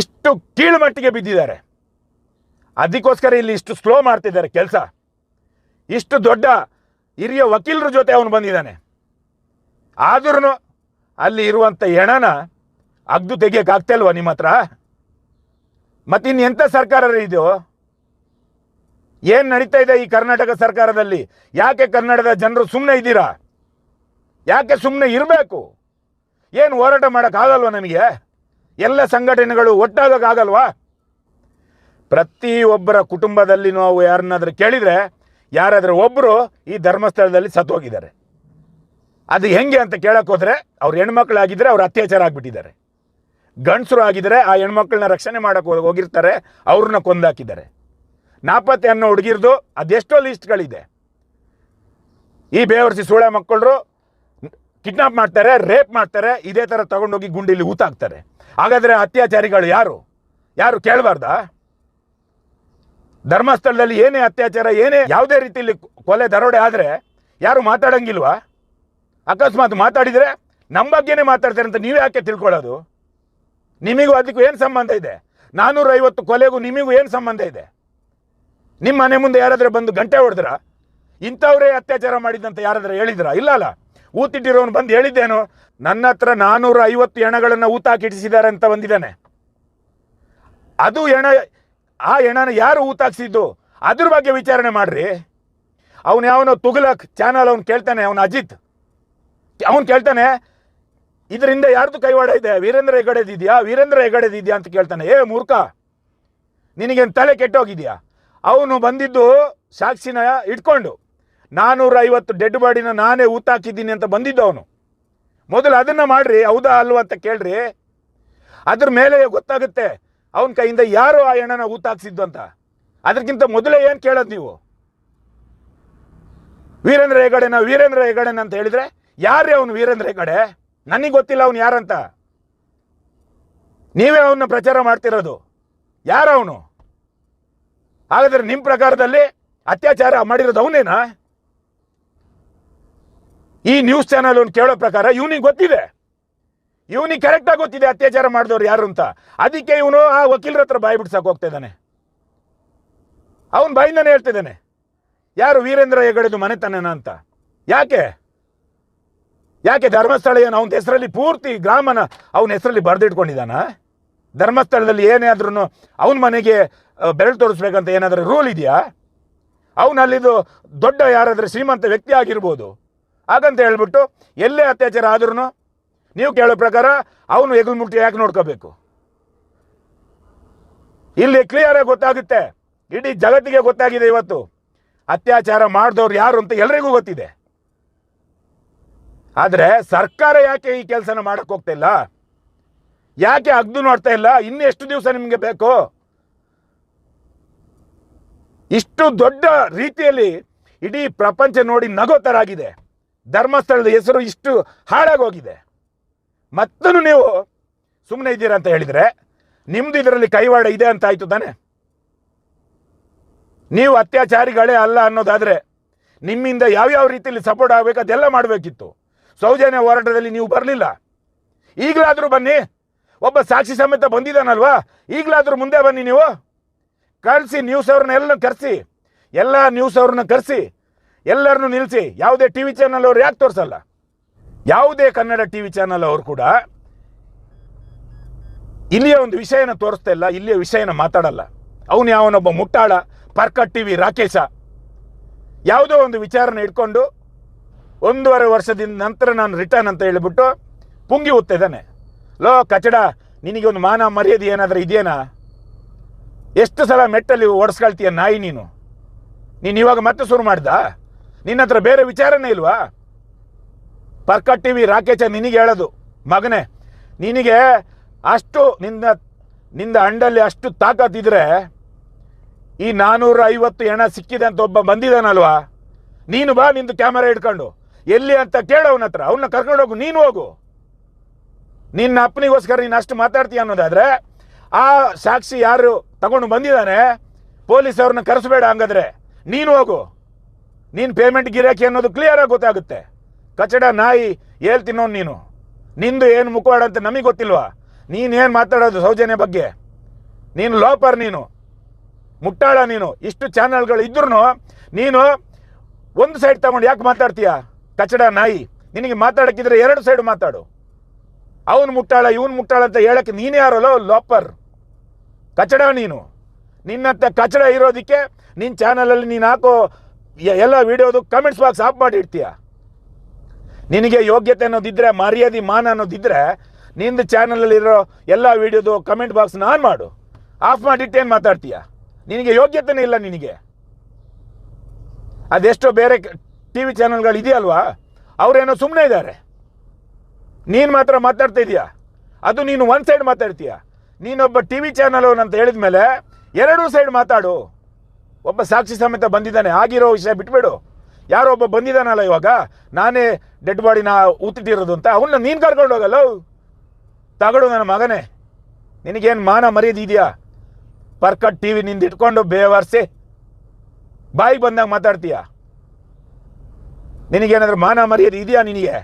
ಇಷ್ಟು ಕೀಳುಮಟ್ಟಿಗೆ ಬಿದ್ದಿದ್ದಾರೆ. ಅದಕ್ಕೋಸ್ಕರ ಇಲ್ಲಿ ಇಷ್ಟು ಸ್ಲೋ ಮಾಡ್ತಿದ್ದಾರೆ ಕೆಲಸ. ಇಷ್ಟು ದೊಡ್ಡ ಹಿರಿಯ ವಕೀಲರ ಜೊತೆ ಅವನು ಬಂದಿದ್ದಾನೆ. ಆದ್ರೂ ಅಲ್ಲಿ ಇರುವಂಥ ಎಣನ ಅಗ್ದು ತೆಗಿಯೋಕ್ಕಾಗ್ತಾ ಇಲ್ವಾ ನಿಮ್ಮ ಹತ್ರ? ಮತ್ತಿನ್ನು ಎಂಥ ಸರ್ಕಾರ ಇದು? ಏನು ನಡೀತಾ ಇದೆ ಈ ಕರ್ನಾಟಕ ಸರ್ಕಾರದಲ್ಲಿ? ಯಾಕೆ ಕನ್ನಡದ ಜನರು ಸುಮ್ಮನೆ ಇದ್ದೀರಾ? ಯಾಕೆ ಸುಮ್ಮನೆ ಇರಬೇಕು? ಏನು ಹೋರಾಟ ಮಾಡೋಕ್ಕಾಗಲ್ವ ನಮಗೆ ಎಲ್ಲ ಸಂಘಟನೆಗಳು ಒಟ್ಟಾಗಕ್ಕಾಗಲ್ವಾ ಪ್ರತಿಯೊಬ್ಬರ ಕುಟುಂಬದಲ್ಲಿ ನಾವು ಯಾರನ್ನಾದರೂ ಕೇಳಿದರೆ, ಯಾರಾದರೂ ಒಬ್ಬರು ಈ ಧರ್ಮಸ್ಥಳದಲ್ಲಿ ಸತ್ತೋಗಿದ್ದಾರೆ. ಅದು ಹೆಂಗೆ ಅಂತ ಕೇಳಕ್ಕೆ ಹೋದರೆ, ಅವ್ರ ಹೆಣ್ಮಕ್ಳಾಗಿದ್ದರೆ ಅವ್ರು ಅತ್ಯಾಚಾರ ಆಗಿಬಿಟ್ಟಿದ್ದಾರೆ. ಗಂಡಸರು ಆಗಿದ್ರೆ ಆ ಹೆಣ್ಮಕ್ಳನ್ನ ರಕ್ಷಣೆ ಮಾಡೋಕೆ ಹೋಗಿರ್ತಾರೆ, ಅವ್ರನ್ನ ಕೊಂದಾಕಿದ್ದಾರೆ. ನಾಪತ್ತೆ ಅನ್ನೋ ಹುಡುಗಿರ್ದು ಅದೆಷ್ಟೋ ಲಿಸ್ಟ್ಗಳಿದೆ. ಈ ಬೇವರ್ಸಿ ಸೂಳೆ ಮಕ್ಕಳರು ಕಿಡ್ನಾಪ್ ಮಾಡ್ತಾರೆ, ರೇಪ್ ಮಾಡ್ತಾರೆ, ಇದೇ ಥರ ತಗೊಂಡೋಗಿ ಗುಂಡಿಲಿ ಊತಾಕ್ತಾರೆ ಹಾಗಾದರೆ ಅತ್ಯಾಚಾರಿಗಳು ಯಾರು? ಯಾರು ಕೇಳಬಾರ್ದಾ? ಧರ್ಮಸ್ಥಳದಲ್ಲಿ ಏನೇ ಅತ್ಯಾಚಾರ, ಏನೇ ಯಾವುದೇ ರೀತಿಯಲ್ಲಿ ಕೊಲೆ, ದರೋಡೆ ಆದರೆ ಯಾರು ಮಾತಾಡಂಗಿಲ್ವಾ? ಅಕಸ್ಮಾತ್ ಮಾತಾಡಿದರೆ ನಮ್ಮ ಬಗ್ಗೆನೇ ಮಾತಾಡ್ತಾರೆ ಅಂತ ನೀವು ಯಾಕೆ ತಿಳ್ಕೊಳ್ಳೋದು? ನಿಮಗೂ ಅದಕ್ಕೂ ಏನು ಸಂಬಂಧ ಇದೆ? ನಾನ್ನೂರ ಐವತ್ತು ಕೊಲೆಗೂ ನಿಮಗೂ ಏನು ಸಂಬಂಧ ಇದೆ? ನಿಮ್ಮ ಮನೆ ಮುಂದೆ ಯಾರಾದರೂ ಬಂದು ಗಂಟೆ ಹೊಡೆದ್ರ? ಇಂಥವರೇ ಅತ್ಯಾಚಾರ ಮಾಡಿದಂತ ಯಾರಾದರೂ ಹೇಳಿದ್ರ? ಇಲ್ಲ ಅಲ್ಲ. ಊತಿಟ್ಟಿರೋನು ಬಂದು ಹೇಳಿದ್ದೇನು? ನನ್ನ ಹತ್ರ ನಾನ್ನೂರ ಐವತ್ತು ಹೆಣಗಳನ್ನು ಊತ ಹಾಕಿಟ್ಟಿಸಿದ್ದಾರೆ ಅಂತ ಬಂದಿದ್ದಾನೆ. ಅದು ಹೆಣ ಆ ಹೆಣನ ಯಾರು ಊತಾಕ್ಸಿದ್ದು? ಅದ್ರ ಬಗ್ಗೆ ವಿಚಾರಣೆ ಮಾಡ್ರಿ. ಅವನು ಯಾವನೋ ತುಗಲಕ್ ಚಾನಲ್ ಅವ್ನು ಕೇಳ್ತಾನೆ, ಅವನು ಅಜಿತ್. ಅವನು ಕೇಳ್ತಾನೆ, ಇದರಿಂದ ಯಾರ್ದು ಕೈವಾಡ ಇದೆ? ವೀರೇಂದ್ರ ಹೆಗಡೆದಿದ್ಯಾ ವೀರೇಂದ್ರ ಹೆಗಡೆದಿದ್ಯಾ ಅಂತ ಕೇಳ್ತಾನೆ. ಏ, ಮೂರ್ಖ, ನಿನಗೇನು ತಲೆ ಕೆಟ್ಟೋಗಿದ್ಯಾ? ಅವನು ಬಂದಿದ್ದು ಸಾಕ್ಷಿನ ಇಟ್ಕೊಂಡು. ನಾನ್ನೂರ ಐವತ್ತು ಡೆಡ್ ಬಾಡಿನ ನಾನೇ ಊತಾಕಿದ್ದೀನಿ ಅಂತ ಬಂದಿದ್ದು ಅವನು. ಮೊದಲು ಅದನ್ನು ಮಾಡ್ರಿ, ಹೌದಾ ಅಲ್ವಾ ಅಂತ ಕೇಳ್ರಿ. ಅದ್ರ ಮೇಲೆ ಗೊತ್ತಾಗುತ್ತೆ. ಅವನ ಕೈಯಿಂದ ಯಾರು ಆ ಹೆಣ್ಣನ ಊತಾಕ್ಸಿದ್ದು ಅಂತ ಅದಕ್ಕಿಂತ ಮೊದಲೇ ಏನು ಕೇಳೋದು ನೀವು? ವೀರೇಂದ್ರ ಹೆಗಡೆನ ವೀರೇಂದ್ರ ಹೆಗಡೆನ ಅಂತ ಹೇಳಿದ್ರೆ ಯಾರೇ ಅವನು ವೀರೇಂದ್ರ ಹೆಗಡೆ? ನನಗೆ ಗೊತ್ತಿಲ್ಲ ಅವನು ಯಾರಂತ. ನೀವೇ ಅವನ್ನ ಪ್ರಚಾರ ಮಾಡ್ತಿರೋದು. ಯಾರವನು ಹಾಗಾದರೆ ನಿಮ್ಮ ಪ್ರಕಾರದಲ್ಲಿ ಅತ್ಯಾಚಾರ ಮಾಡಿರೋದು ಅವನೇನಾ? ಈ ನ್ಯೂಸ್ ಚಾನಲ್ ಅವ್ನು ಕೇಳೋ ಪ್ರಕಾರ ಇವನಿಗೆ ಗೊತ್ತಿದೆ. ಇವನಿಗೆ ಕರೆಕ್ಟಾಗಿ ಗೊತ್ತಿದೆ ಅತ್ಯಾಚಾರ ಮಾಡಿದವ್ರು ಯಾರು ಅಂತ. ಅದಕ್ಕೆ ಇವನು ಆ ವಕೀಲರ ಹತ್ರ ಬಾಯಿ ಬಿಡ್ಸಕ್ಕೆ ಹೋಗ್ತಾ ಇದ್ದಾನೆ. ಅವನ ಬಾಯಿಂದಾನೆ ಹೇಳ್ತಿದ್ದಾನೆ ಯಾರು ವೀರೇಂದ್ರ ಹೆಗಡೆದು ಮನೆತನನ ಅಂತ? ಯಾಕೆ? ಯಾಕೆ ಧರ್ಮಸ್ಥಳ ಏನು ಅವನ ಹೆಸರಲ್ಲಿ ಪೂರ್ತಿ ಗ್ರಾಮನ ಅವನ ಹೆಸರಲ್ಲಿ ಬರೆದಿಟ್ಕೊಂಡಿದ್ದಾನ? ಧರ್ಮಸ್ಥಳದಲ್ಲಿ ಏನೇ ಆದ್ರೂ ಅವನ ಮನೆಗೆ ಬೆರಳು ತೋರಿಸ್ಬೇಕಂತ ಏನಾದರೂ ರೂಲ್ ಇದೆಯಾ? ಅವನಲ್ಲಿದ್ದು ದೊಡ್ಡ ಯಾರಾದರೂ ಶ್ರೀಮಂತ ವ್ಯಕ್ತಿ ಆಗಿರ್ಬೋದು. ಹಾಗಂತ ಹೇಳ್ಬಿಟ್ಟು ಎಲ್ಲೇ ಅತ್ಯಾಚಾರ ಆದ್ರೂ ನೀವು ಕೇಳೋ ಪ್ರಕಾರ ಅವನು ಹೆಗಲು ಮುಟ್ಟಿ ಯಾಕೆ ನೋಡ್ಕೋಬೇಕು? ಇಲ್ಲಿ ಕ್ಲಿಯರ್ ಆಗಿ ಗೊತ್ತಾಗುತ್ತೆ. ಇಡೀ ಜಗತ್ತಿಗೆ ಗೊತ್ತಾಗಿದೆ ಇವತ್ತು. ಅತ್ಯಾಚಾರ ಮಾಡಿದವ್ರು ಯಾರು ಅಂತ ಎಲ್ರಿಗೂ ಗೊತ್ತಿದೆ. ಆದರೆ ಸರ್ಕಾರ ಯಾಕೆ ಈ ಕೆಲಸನ ಮಾಡಕ್ಕೆ ಹೋಗ್ತಾ ಇಲ್ಲ? ಯಾಕೆ ಅಗ್ದು ನೋಡ್ತಾ ಇಲ್ಲ? ಇನ್ನೆಷ್ಟು ದಿವಸ ನಿಮಗೆ ಬೇಕು? ಇಷ್ಟು ದೊಡ್ಡ ರೀತಿಯಲ್ಲಿ ಇಡೀ ಪ್ರಪಂಚ ನೋಡಿ ನಗೋತರಾಗಿದೆ. ಧರ್ಮಸ್ಥಳದ ಹೆಸರು ಇಷ್ಟು ಹಾಳಾಗೋಗಿದೆ. ಮತ್ತೂ ನೀವು ಸುಮ್ಮನೆ ಇದ್ದೀರಾ ಅಂತ ಹೇಳಿದರೆ ನಿಮ್ಮದು ಇದರಲ್ಲಿ ಕೈವಾಡ ಇದೆ ಅಂತ ಆಯಿತು ತಾನೆ? ನೀವು ಅತ್ಯಾಚಾರಿಗಳೇ ಅಲ್ಲ ಅನ್ನೋದಾದರೆ ನಿಮ್ಮಿಂದ ಯಾವ್ಯಾವ ರೀತಿಯಲ್ಲಿ ಸಪೋರ್ಟ್ ಆಗಬೇಕು ಅದೆಲ್ಲ ಮಾಡಬೇಕಿತ್ತು. ಸೌಜನ್ಯ ಹೋರಾಟದಲ್ಲಿ ನೀವು ಬರಲಿಲ್ಲ. ಈಗಲಾದರೂ ಬನ್ನಿ. ಒಬ್ಬ ಸಾಕ್ಷಿ ಸಮೇತ ಬಂದಿದ್ದಾನಲ್ವಾ? ಈಗಲಾದರೂ ಮುಂದೆ ಬನ್ನಿ ನೀವು. ಕರೆಸಿ ನ್ಯೂಸ್ ಅವ್ರನ್ನ ಎಲ್ಲ ಕರೆಸಿ. ಎಲ್ಲ ನ್ಯೂಸ್ ಅವ್ರನ್ನ ಕರೆಸಿ. ಎಲ್ಲರನ್ನು ನಿಲ್ಲಿಸಿ ಯಾವುದೇ ಟಿ ವಿ ಚಾನಲ್ ಅವ್ರು ಯಾಕೆ ತೋರಿಸಲ್ಲ? ಯಾವುದೇ ಕನ್ನಡ ಟಿ ವಿ ಚಾನಲ್ ಅವರು ಕೂಡ ಇಲ್ಲಿಯ ಒಂದು ವಿಷಯನ ತೋರಿಸ್ತಾ ಇಲ್ಲ, ಇಲ್ಲಿಯ ವಿಷಯನ ಮಾತಾಡಲ್ಲ. ಅವನು ಯಾವನೊಬ್ಬ ಮುಟ್ಟಾಳ, ಪರ್ಕಟ್ ಟಿ ವಿ ರಾಕೇಶ. ಯಾವುದೋ ಒಂದು ವಿಚಾರನ ಇಟ್ಕೊಂಡು ಒಂದೂವರೆ ವರ್ಷದಿಂದ ನಂತರ ನಾನು ರಿಟರ್ನ್ ಅಂತ ಹೇಳಿಬಿಟ್ಟು ಪುಂಗಿ ಇದ್ದಾನೆ. ಲೋ, ಕಚಡ, ನಿನಗೆ ಒಂದು ಮಾನ ಮರ್ಯಾದೆ ಏನಾದರೂ ಇದೆಯೇನಾ? ಎಷ್ಟು ಸಲ ಮೆಟ್ಟಲ್ಲಿ ಓಡಿಸ್ಕೊಳ್ತೀಯ ನಾಯಿ ನೀನು? ನೀನು ಇವಾಗ ಮತ್ತೆ ಶುರು ಮಾಡ್ದ? ನಿನ್ನ ಹತ್ರ ಬೇರೆ ವಿಚಾರನೇ ಇಲ್ವಾ? ಪರ್ಕಟ್ ಟಿ ವಿ ರಾಕೇಶ ನಿನಗೆ ಹೇಳೋದು. ಮಗನೇ, ನಿನಗೆ ಅಷ್ಟು ನಿನ್ನ, ನಿಂದ ಅಂಡಲ್ಲಿ ಅಷ್ಟು ತಾಕತ್ತಿದ್ರೆ ಈ ನಾನ್ನೂರ ಐವತ್ತು ಹೆಣ ಸಿಕ್ಕಿದೆ ಅಂತ ಒಬ್ಬ ಬಂದಿದ್ದಾನಲ್ವಾ ನೀನು ಬಾ, ನಿಂದು ಕ್ಯಾಮರಾ ಹಿಡ್ಕೊಂಡು. ಎಲ್ಲಿ ಅಂತ ಕೇಳು ಅವನ ಹತ್ರ. ಅವನ್ನ ಕರ್ಕೊಂಡು ಹೋಗು, ನೀನು ಹೋಗು. ನಿನ್ನ ಅಪ್ಪನಿಗೋಸ್ಕರ ನೀನು ಅಷ್ಟು ಮಾತಾಡ್ತೀಯ ಅನ್ನೋದಾದ್ರೆ, ಆ ಸಾಕ್ಷಿ ಯಾರು ತಗೊಂಡು ಬಂದಿದ್ದಾನೆ, ಪೊಲೀಸ್ ಅವ್ರನ್ನ ಕರೆಸಬೇಡ ಹಂಗಾದ್ರೆ. ನೀನು ಹೋಗು. ನೀನು ಪೇಮೆಂಟ್ ಗಿರಾಕಿ ಅನ್ನೋದು ಕ್ಲಿಯರ್ ಆಗಿ ಗೊತ್ತಾಗುತ್ತೆ. ಕಚಡ ನಾಯಿ ಹೇಳ್ತೀನೋ ನೀನು. ನಿಂದು ಏನು ಮುಖವಾಡ ಅಂತ ನಮಗೆ ಗೊತ್ತಿಲ್ವಾ? ನೀನೇನು ಮಾತಾಡೋದು ಸೌಜನ್ಯ ಬಗ್ಗೆ? ನೀನು ಲೋಪರ್ ನೀನು. ಮುಟ್ಟಾಳ ನೀನು. ಇಷ್ಟು ಚಾನಲ್ಗಳು ಇದ್ರೂ ನೀನು ಒಂದು ಸೈಡ್ ತಗೊಂಡು ಯಾಕೆ ಮಾತಾಡ್ತೀಯ? ಕಚಡ ನಾಯಿ. ನಿನಗೆ ಮಾತಾಡೋಕ್ಕಿದ್ರೆ ಎರಡು ಸೈಡ್ ಮಾತಾಡು. ಅವನು ಮುಟ್ಟಾಳ, ಇವನು ಮುಟ್ಟಾಳ ಅಂತ ಹೇಳಕ್ಕೆ ನೀನೇ ಯಾರಲ್ಲೋ? ಲೋಪರ್. ಕಚಡ ನೀನು. ನಿನ್ನಂತ ಕಚಡ ಇರೋದಕ್ಕೆ ನಿನ್ನ ಚಾನಲಲ್ಲಿ ನೀನು ಹಾಕೋ ಎಲ್ಲ ವಿಡಿಯೋದು ಕಮೆಂಟ್ಸ್ ಬಾಕ್ಸ್ ಆಫ್ ಮಾಡಿ ಇಡ್ತೀಯ? ನಿನಗೆ ಯೋಗ್ಯತೆ ಅನ್ನೋದಿದ್ರೆ, ಮರ್ಯಾದೆ, ಮಾನ ಅನ್ನೋದಿದ್ರೆ, ನಿಂದು ಚಾನಲಲ್ಲಿರೋ ಎಲ್ಲ ವಿಡಿಯೋದು ಕಮೆಂಟ್ ಬಾಕ್ಸ್ನ ಆನ್ ಮಾಡು. ಆಫ್ ಮಾಡಿಟ್ಟೇನು ಮಾತಾಡ್ತೀಯ? ನಿನಗೆ ಯೋಗ್ಯತೆನೇ ಇಲ್ಲ ನಿನಗೆ. ಅದೆಷ್ಟೋ ಬೇರೆ ಟಿ ವಿ ಚಾನಲ್ಗಳು ಇದೆಯಲ್ವಾ? ಅವರೇನೋ ಸುಮ್ಮನೆ ಇದ್ದಾರೆ. ನೀನು ಮಾತ್ರ ಮಾತಾಡ್ತಾ ಇದೀಯಾ? ಅದು ನೀನು ಒಂದು ಸೈಡ್ ಮಾತಾಡ್ತೀಯ? ನೀನೊಬ್ಬ ಟಿ ವಿ ಚಾನಲ್ ಅಂತ ಹೇಳಿದ ಮೇಲೆ ಎರಡೂ ಸೈಡ್ ಮಾತಾಡು. ಒಬ್ಬ ಸಾಕ್ಷಿ ಸಮೇತ ಬಂದಿದ್ದಾನೆ, ಆಗಿರೋ ವಿಷಯ ಬಿಟ್ಬಿಡು. ಯಾರೋ ಒಬ್ಬ ಬಂದಿದ್ದಾನಲ್ಲ ಇವಾಗ? ನಾನೇ ಡೆಡ್ ಬಾಡಿನ ಊತಿಟ್ಟಿರೋದು ಅಂತ ಅವನ್ನ ನೀನು ಕರ್ಕೊಂಡು ಹೋಗಲ್ಲ? ತಗಡು ನನ್ನ ಮಗನೇ. ನಿನಗೇನು ಮಾನ ಮರ್ಯಾದೆ ಇದೆಯಾ? ಪರ್ಕಟ್ ಟಿ ವಿ ನಿಂದು ಇಟ್ಕೊಂಡು ಬೇವರ್ಸಿ ಬಾಯಿಗೆ ಬಂದಾಗ ಮಾತಾಡ್ತೀಯ? ನಿನಗೇನಾದ್ರೂ ಮಾನ ಮರ್ಯಾದೆ ಇದೆಯಾ ನಿನಗೆ?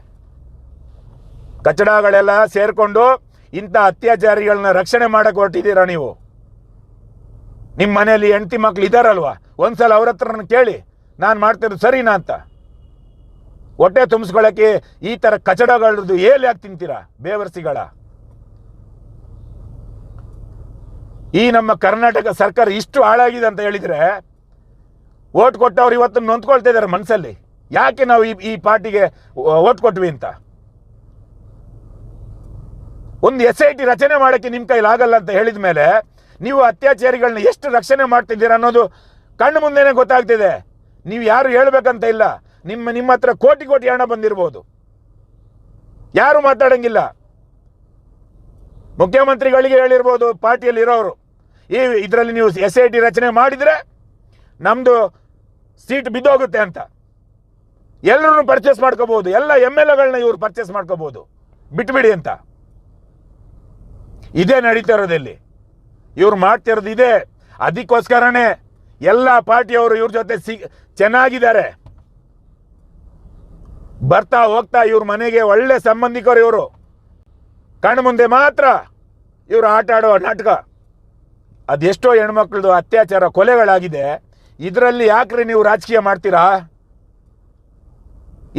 ಕಚಡಗಳೆಲ್ಲ ಸೇರಿಕೊಂಡು ಇಂಥ ಅತ್ಯಾಚಾರಿಗಳನ್ನ ರಕ್ಷಣೆ ಮಾಡಕ್ಕೆ ಹೊರಟಿದ್ದೀರಾ ನೀವು? ನಿಮ್ಮ ಮನೆಯಲ್ಲಿ ಹೆಂಡತಿ ಮಕ್ಳು ಇದ್ದಾರಲ್ವಾ ಒಂದ್ಸಲ ಅವ್ರ ಹತ್ರ ಕೇಳಿ. ನಾನು ಮಾಡ್ತಿರೋದು ಸರಿನಾ ಅಂತ? ಹೊಟ್ಟೆ ತುಂಬಿಸ್ಕೊಳ್ಳೋಕ್ಕೆ ಈ ಥರ ಕಚಡಗಳದ್ದು ಏಲ್ ಯಾಕೆ ತಿಂತೀರಾ ಬೇವರ್ಸಿಗಳ? ಈ ನಮ್ಮ ಕರ್ನಾಟಕ ಸರ್ಕಾರ ಇಷ್ಟು ಹಾಳಾಗಿದೆ ಅಂತ ಹೇಳಿದರೆ ಓಟ್ ಕೊಟ್ಟವ್ರು ಇವತ್ತು ನೊಂದ್ಕೊಳ್ತಾ ಇದ್ದಾರೆ ಮನಸ್ಸಲ್ಲಿ ಯಾಕೆ ನಾವು ಈ ಈ ಪಾರ್ಟಿಗೆ ಓಟ್ ಕೊಟ್ವಿ ಅಂತ? ಒಂದು ಎಸ್ ಐ ಟಿ ರಚನೆ ಮಾಡೋಕ್ಕೆ ನಿಮ್ಮ ಕೈಲಿ ಆಗಲ್ಲ ಅಂತ ಹೇಳಿದ ಮೇಲೆ ನೀವು ಅತ್ಯಾಚಾರಿಗಳನ್ನ ಎಷ್ಟು ರಕ್ಷಣೆ ಮಾಡ್ತಿದ್ದೀರಾ ಅನ್ನೋದು ಕಣ್ಣು ಮುಂದೆನೇ ಗೊತ್ತಾಗ್ತಿದೆ. ನೀವು ಯಾರು ಹೇಳ್ಬೇಕಂತ ಇಲ್ಲ. ನಿಮ್ಮ ನಿಮ್ಮ ಹತ್ರ ಕೋಟಿ ಕೋಟಿ ಹಣ ಬಂದಿರ್ಬೋದು. ಯಾರು ಮಾತಾಡಂಗಿಲ್ಲ. ಮುಖ್ಯಮಂತ್ರಿಗಳಿಗೆ ಹೇಳಿರ್ಬೋದು, ಪಾರ್ಟಿಯಲ್ಲಿ ಇರೋರು ಈ, ಇದರಲ್ಲಿ ನೀವು ಎಸ್ ಐ ಟಿ ರಚನೆ ಮಾಡಿದರೆ ನಮ್ಮದು ಸೀಟ್ ಬಿದ್ದೋಗುತ್ತೆ ಅಂತ. ಎಲ್ಲರೂ ಪರ್ಚೇಸ್ ಮಾಡ್ಕೋಬಹುದು. ಎಲ್ಲ ಎಂ ಎಲ್ ಎಗಳನ್ನ ಇವರು ಪರ್ಚೇಸ್ ಮಾಡ್ಕೋಬಹುದು. ಬಿಟ್ಬಿಡಿ ಅಂತ. ಇದೇ ನಡೀತಾ ಇರೋದಲ್ಲಿ ಇವ್ರು ಮಾಡ್ತಿರೋದು ಇದೇ. ಅದಕ್ಕೋಸ್ಕರನೇ ಎಲ್ಲ ಪಾರ್ಟಿಯವರು ಇವ್ರ ಜೊತೆ ಸಿ ಚೆನ್ನಾಗಿದ್ದಾರೆ. ಬರ್ತಾ ಹೋಗ್ತಾ ಇವ್ರ ಮನೆಗೆ ಒಳ್ಳೆ ಸಂಬಂಧಿಕರು ಇವರು. ಕಣ್ಣು ಮುಂದೆ ಮಾತ್ರ ಇವರು ಆಟ ಆಡೋ ನಾಟಕ. ಅದೆಷ್ಟೋ ಹೆಣ್ಮಕ್ಳದು ಅತ್ಯಾಚಾರ ಕೊಲೆಗಳಾಗಿದೆ. ಇದರಲ್ಲಿ ಯಾಕ್ರಿ ನೀವು ರಾಜಕೀಯ ಮಾಡ್ತೀರಾ?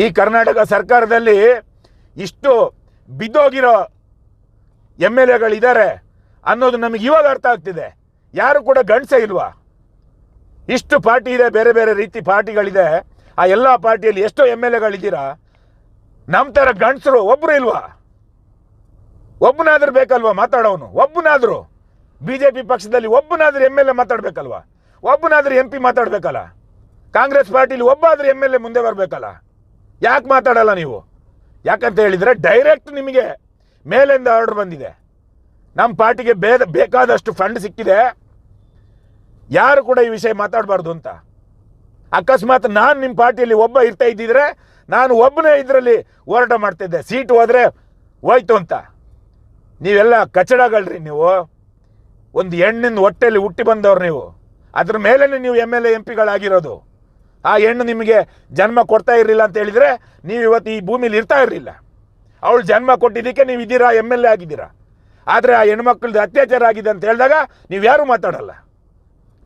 ಈ ಕರ್ನಾಟಕ ಸರ್ಕಾರದಲ್ಲಿ ಇಷ್ಟು ಬಿದ್ದೋಗಿರೋ ಎಂ ಎಲ್ ಎಗಳಿದ್ದಾರೆ ಅನ್ನೋದು ನಮಗೆ ಇವಾಗ ಅರ್ಥ ಆಗ್ತಿದೆ. ಯಾರು ಕೂಡ ಗಂಡಸೇ ಇಲ್ವಾ? ಇಷ್ಟು ಪಾರ್ಟಿ ಇದೆ, ಬೇರೆ ಬೇರೆ ರೀತಿ ಪಾರ್ಟಿಗಳಿದೆ. ಆ ಎಲ್ಲ ಪಾರ್ಟಿಯಲ್ಲಿ ಎಷ್ಟೋ ಎಂ ಎಲ್ ಎಗಳಿದ್ದೀರಾ? ನಮ್ಮ ಥರ ಗಂಡಸರು ಒಬ್ಬರು ಇಲ್ವಾ? ಒಬ್ಬನಾದ್ರೂ ಬೇಕಲ್ವಾ ಮಾತಾಡೋನು? ಒಬ್ಬನಾದರೂ? ಬಿ ಜೆ ಪಿ ಪಕ್ಷದಲ್ಲಿ ಒಬ್ಬನಾದ್ರೂ ಎಂ ಎಲ್ ಎ ಮಾತಾಡಬೇಕಲ್ವಾ? ಒಬ್ಬನಾದ್ರೂ ಎಂ ಪಿ ಮಾತಾಡಬೇಕಲ್ಲ? ಕಾಂಗ್ರೆಸ್ ಪಾರ್ಟಿಲಿ ಒಬ್ಬ ಆದ್ರೂ ಎಂ ಎಲ್ ಎ ಮುಂದೆ ಬರಬೇಕಲ್ಲ? ಯಾಕೆ ಮಾತಾಡಲ್ಲ ನೀವು? ಯಾಕಂತ ಹೇಳಿದರೆ ಡೈರೆಕ್ಟ್ ನಿಮಗೆ ಮೇಲಿಂದ ಆರ್ಡರ್ ಬಂದಿದೆ. ನಮ್ಮ ಪಾರ್ಟಿಗೆ ಬೇದ ಬೇಕಾದಷ್ಟು ಫಂಡ್ ಸಿಕ್ಕಿದೆ. ಯಾರು ಕೂಡ ಈ ವಿಷಯ ಮಾತಾಡಬಾರ್ದು ಅಂತ. ಅಕಸ್ಮಾತ್ ನಾನು ನಿಮ್ಮ ಪಾರ್ಟಿಯಲ್ಲಿ ಒಬ್ಬ ಇರ್ತಾ ಇದ್ದಿದ್ರೆ ನಾನು ಒಬ್ಬನೇ ಇದರಲ್ಲಿ ಹೋರಾಟ ಮಾಡ್ತಿದ್ದೆ ಸೀಟ್ ಹೋದರೆ ಹೋಯ್ತು ಅಂತ. ನೀವೆಲ್ಲ ಕಚಡಗಳ್ರಿ ನೀವು. ಒಂದು ಹೆಣ್ಣಿನ ಹೊಟ್ಟೆಯಲ್ಲಿ ಹುಟ್ಟಿ ಬಂದವ್ರು ನೀವು. ಅದ್ರ ಮೇಲೇ ನೀವು ಎಂ ಎಲ್ ಎ ಎಂ ಪಿಗಳಾಗಿರೋದು ಆ ಹೆಣ್ಣು ನಿಮಗೆ ಜನ್ಮ ಕೊಡ್ತಾ ಇರಲಿಲ್ಲ ಅಂತ ಹೇಳಿದರೆ ನೀವು ಇವತ್ತು ಈ ಭೂಮಿಲಿ ಇರ್ತಾ ಇರಲಿಲ್ಲ. ಅವಳು ಜನ್ಮ ಕೊಟ್ಟಿದ್ದಕ್ಕೆ ನೀವು ಇದ್ದೀರಾ ಎಂ ಎಲ್ ಎ ಆಗಿದ್ದೀರಾ. ಆದರೆ ಆ ಹೆಣ್ಮಕ್ಳದ್ದು ಅತ್ಯಾಚಾರ ಆಗಿದೆ ಅಂತ ಹೇಳಿದಾಗ ನೀವು ಯಾರೂ ಮಾತಾಡಲ್ಲ.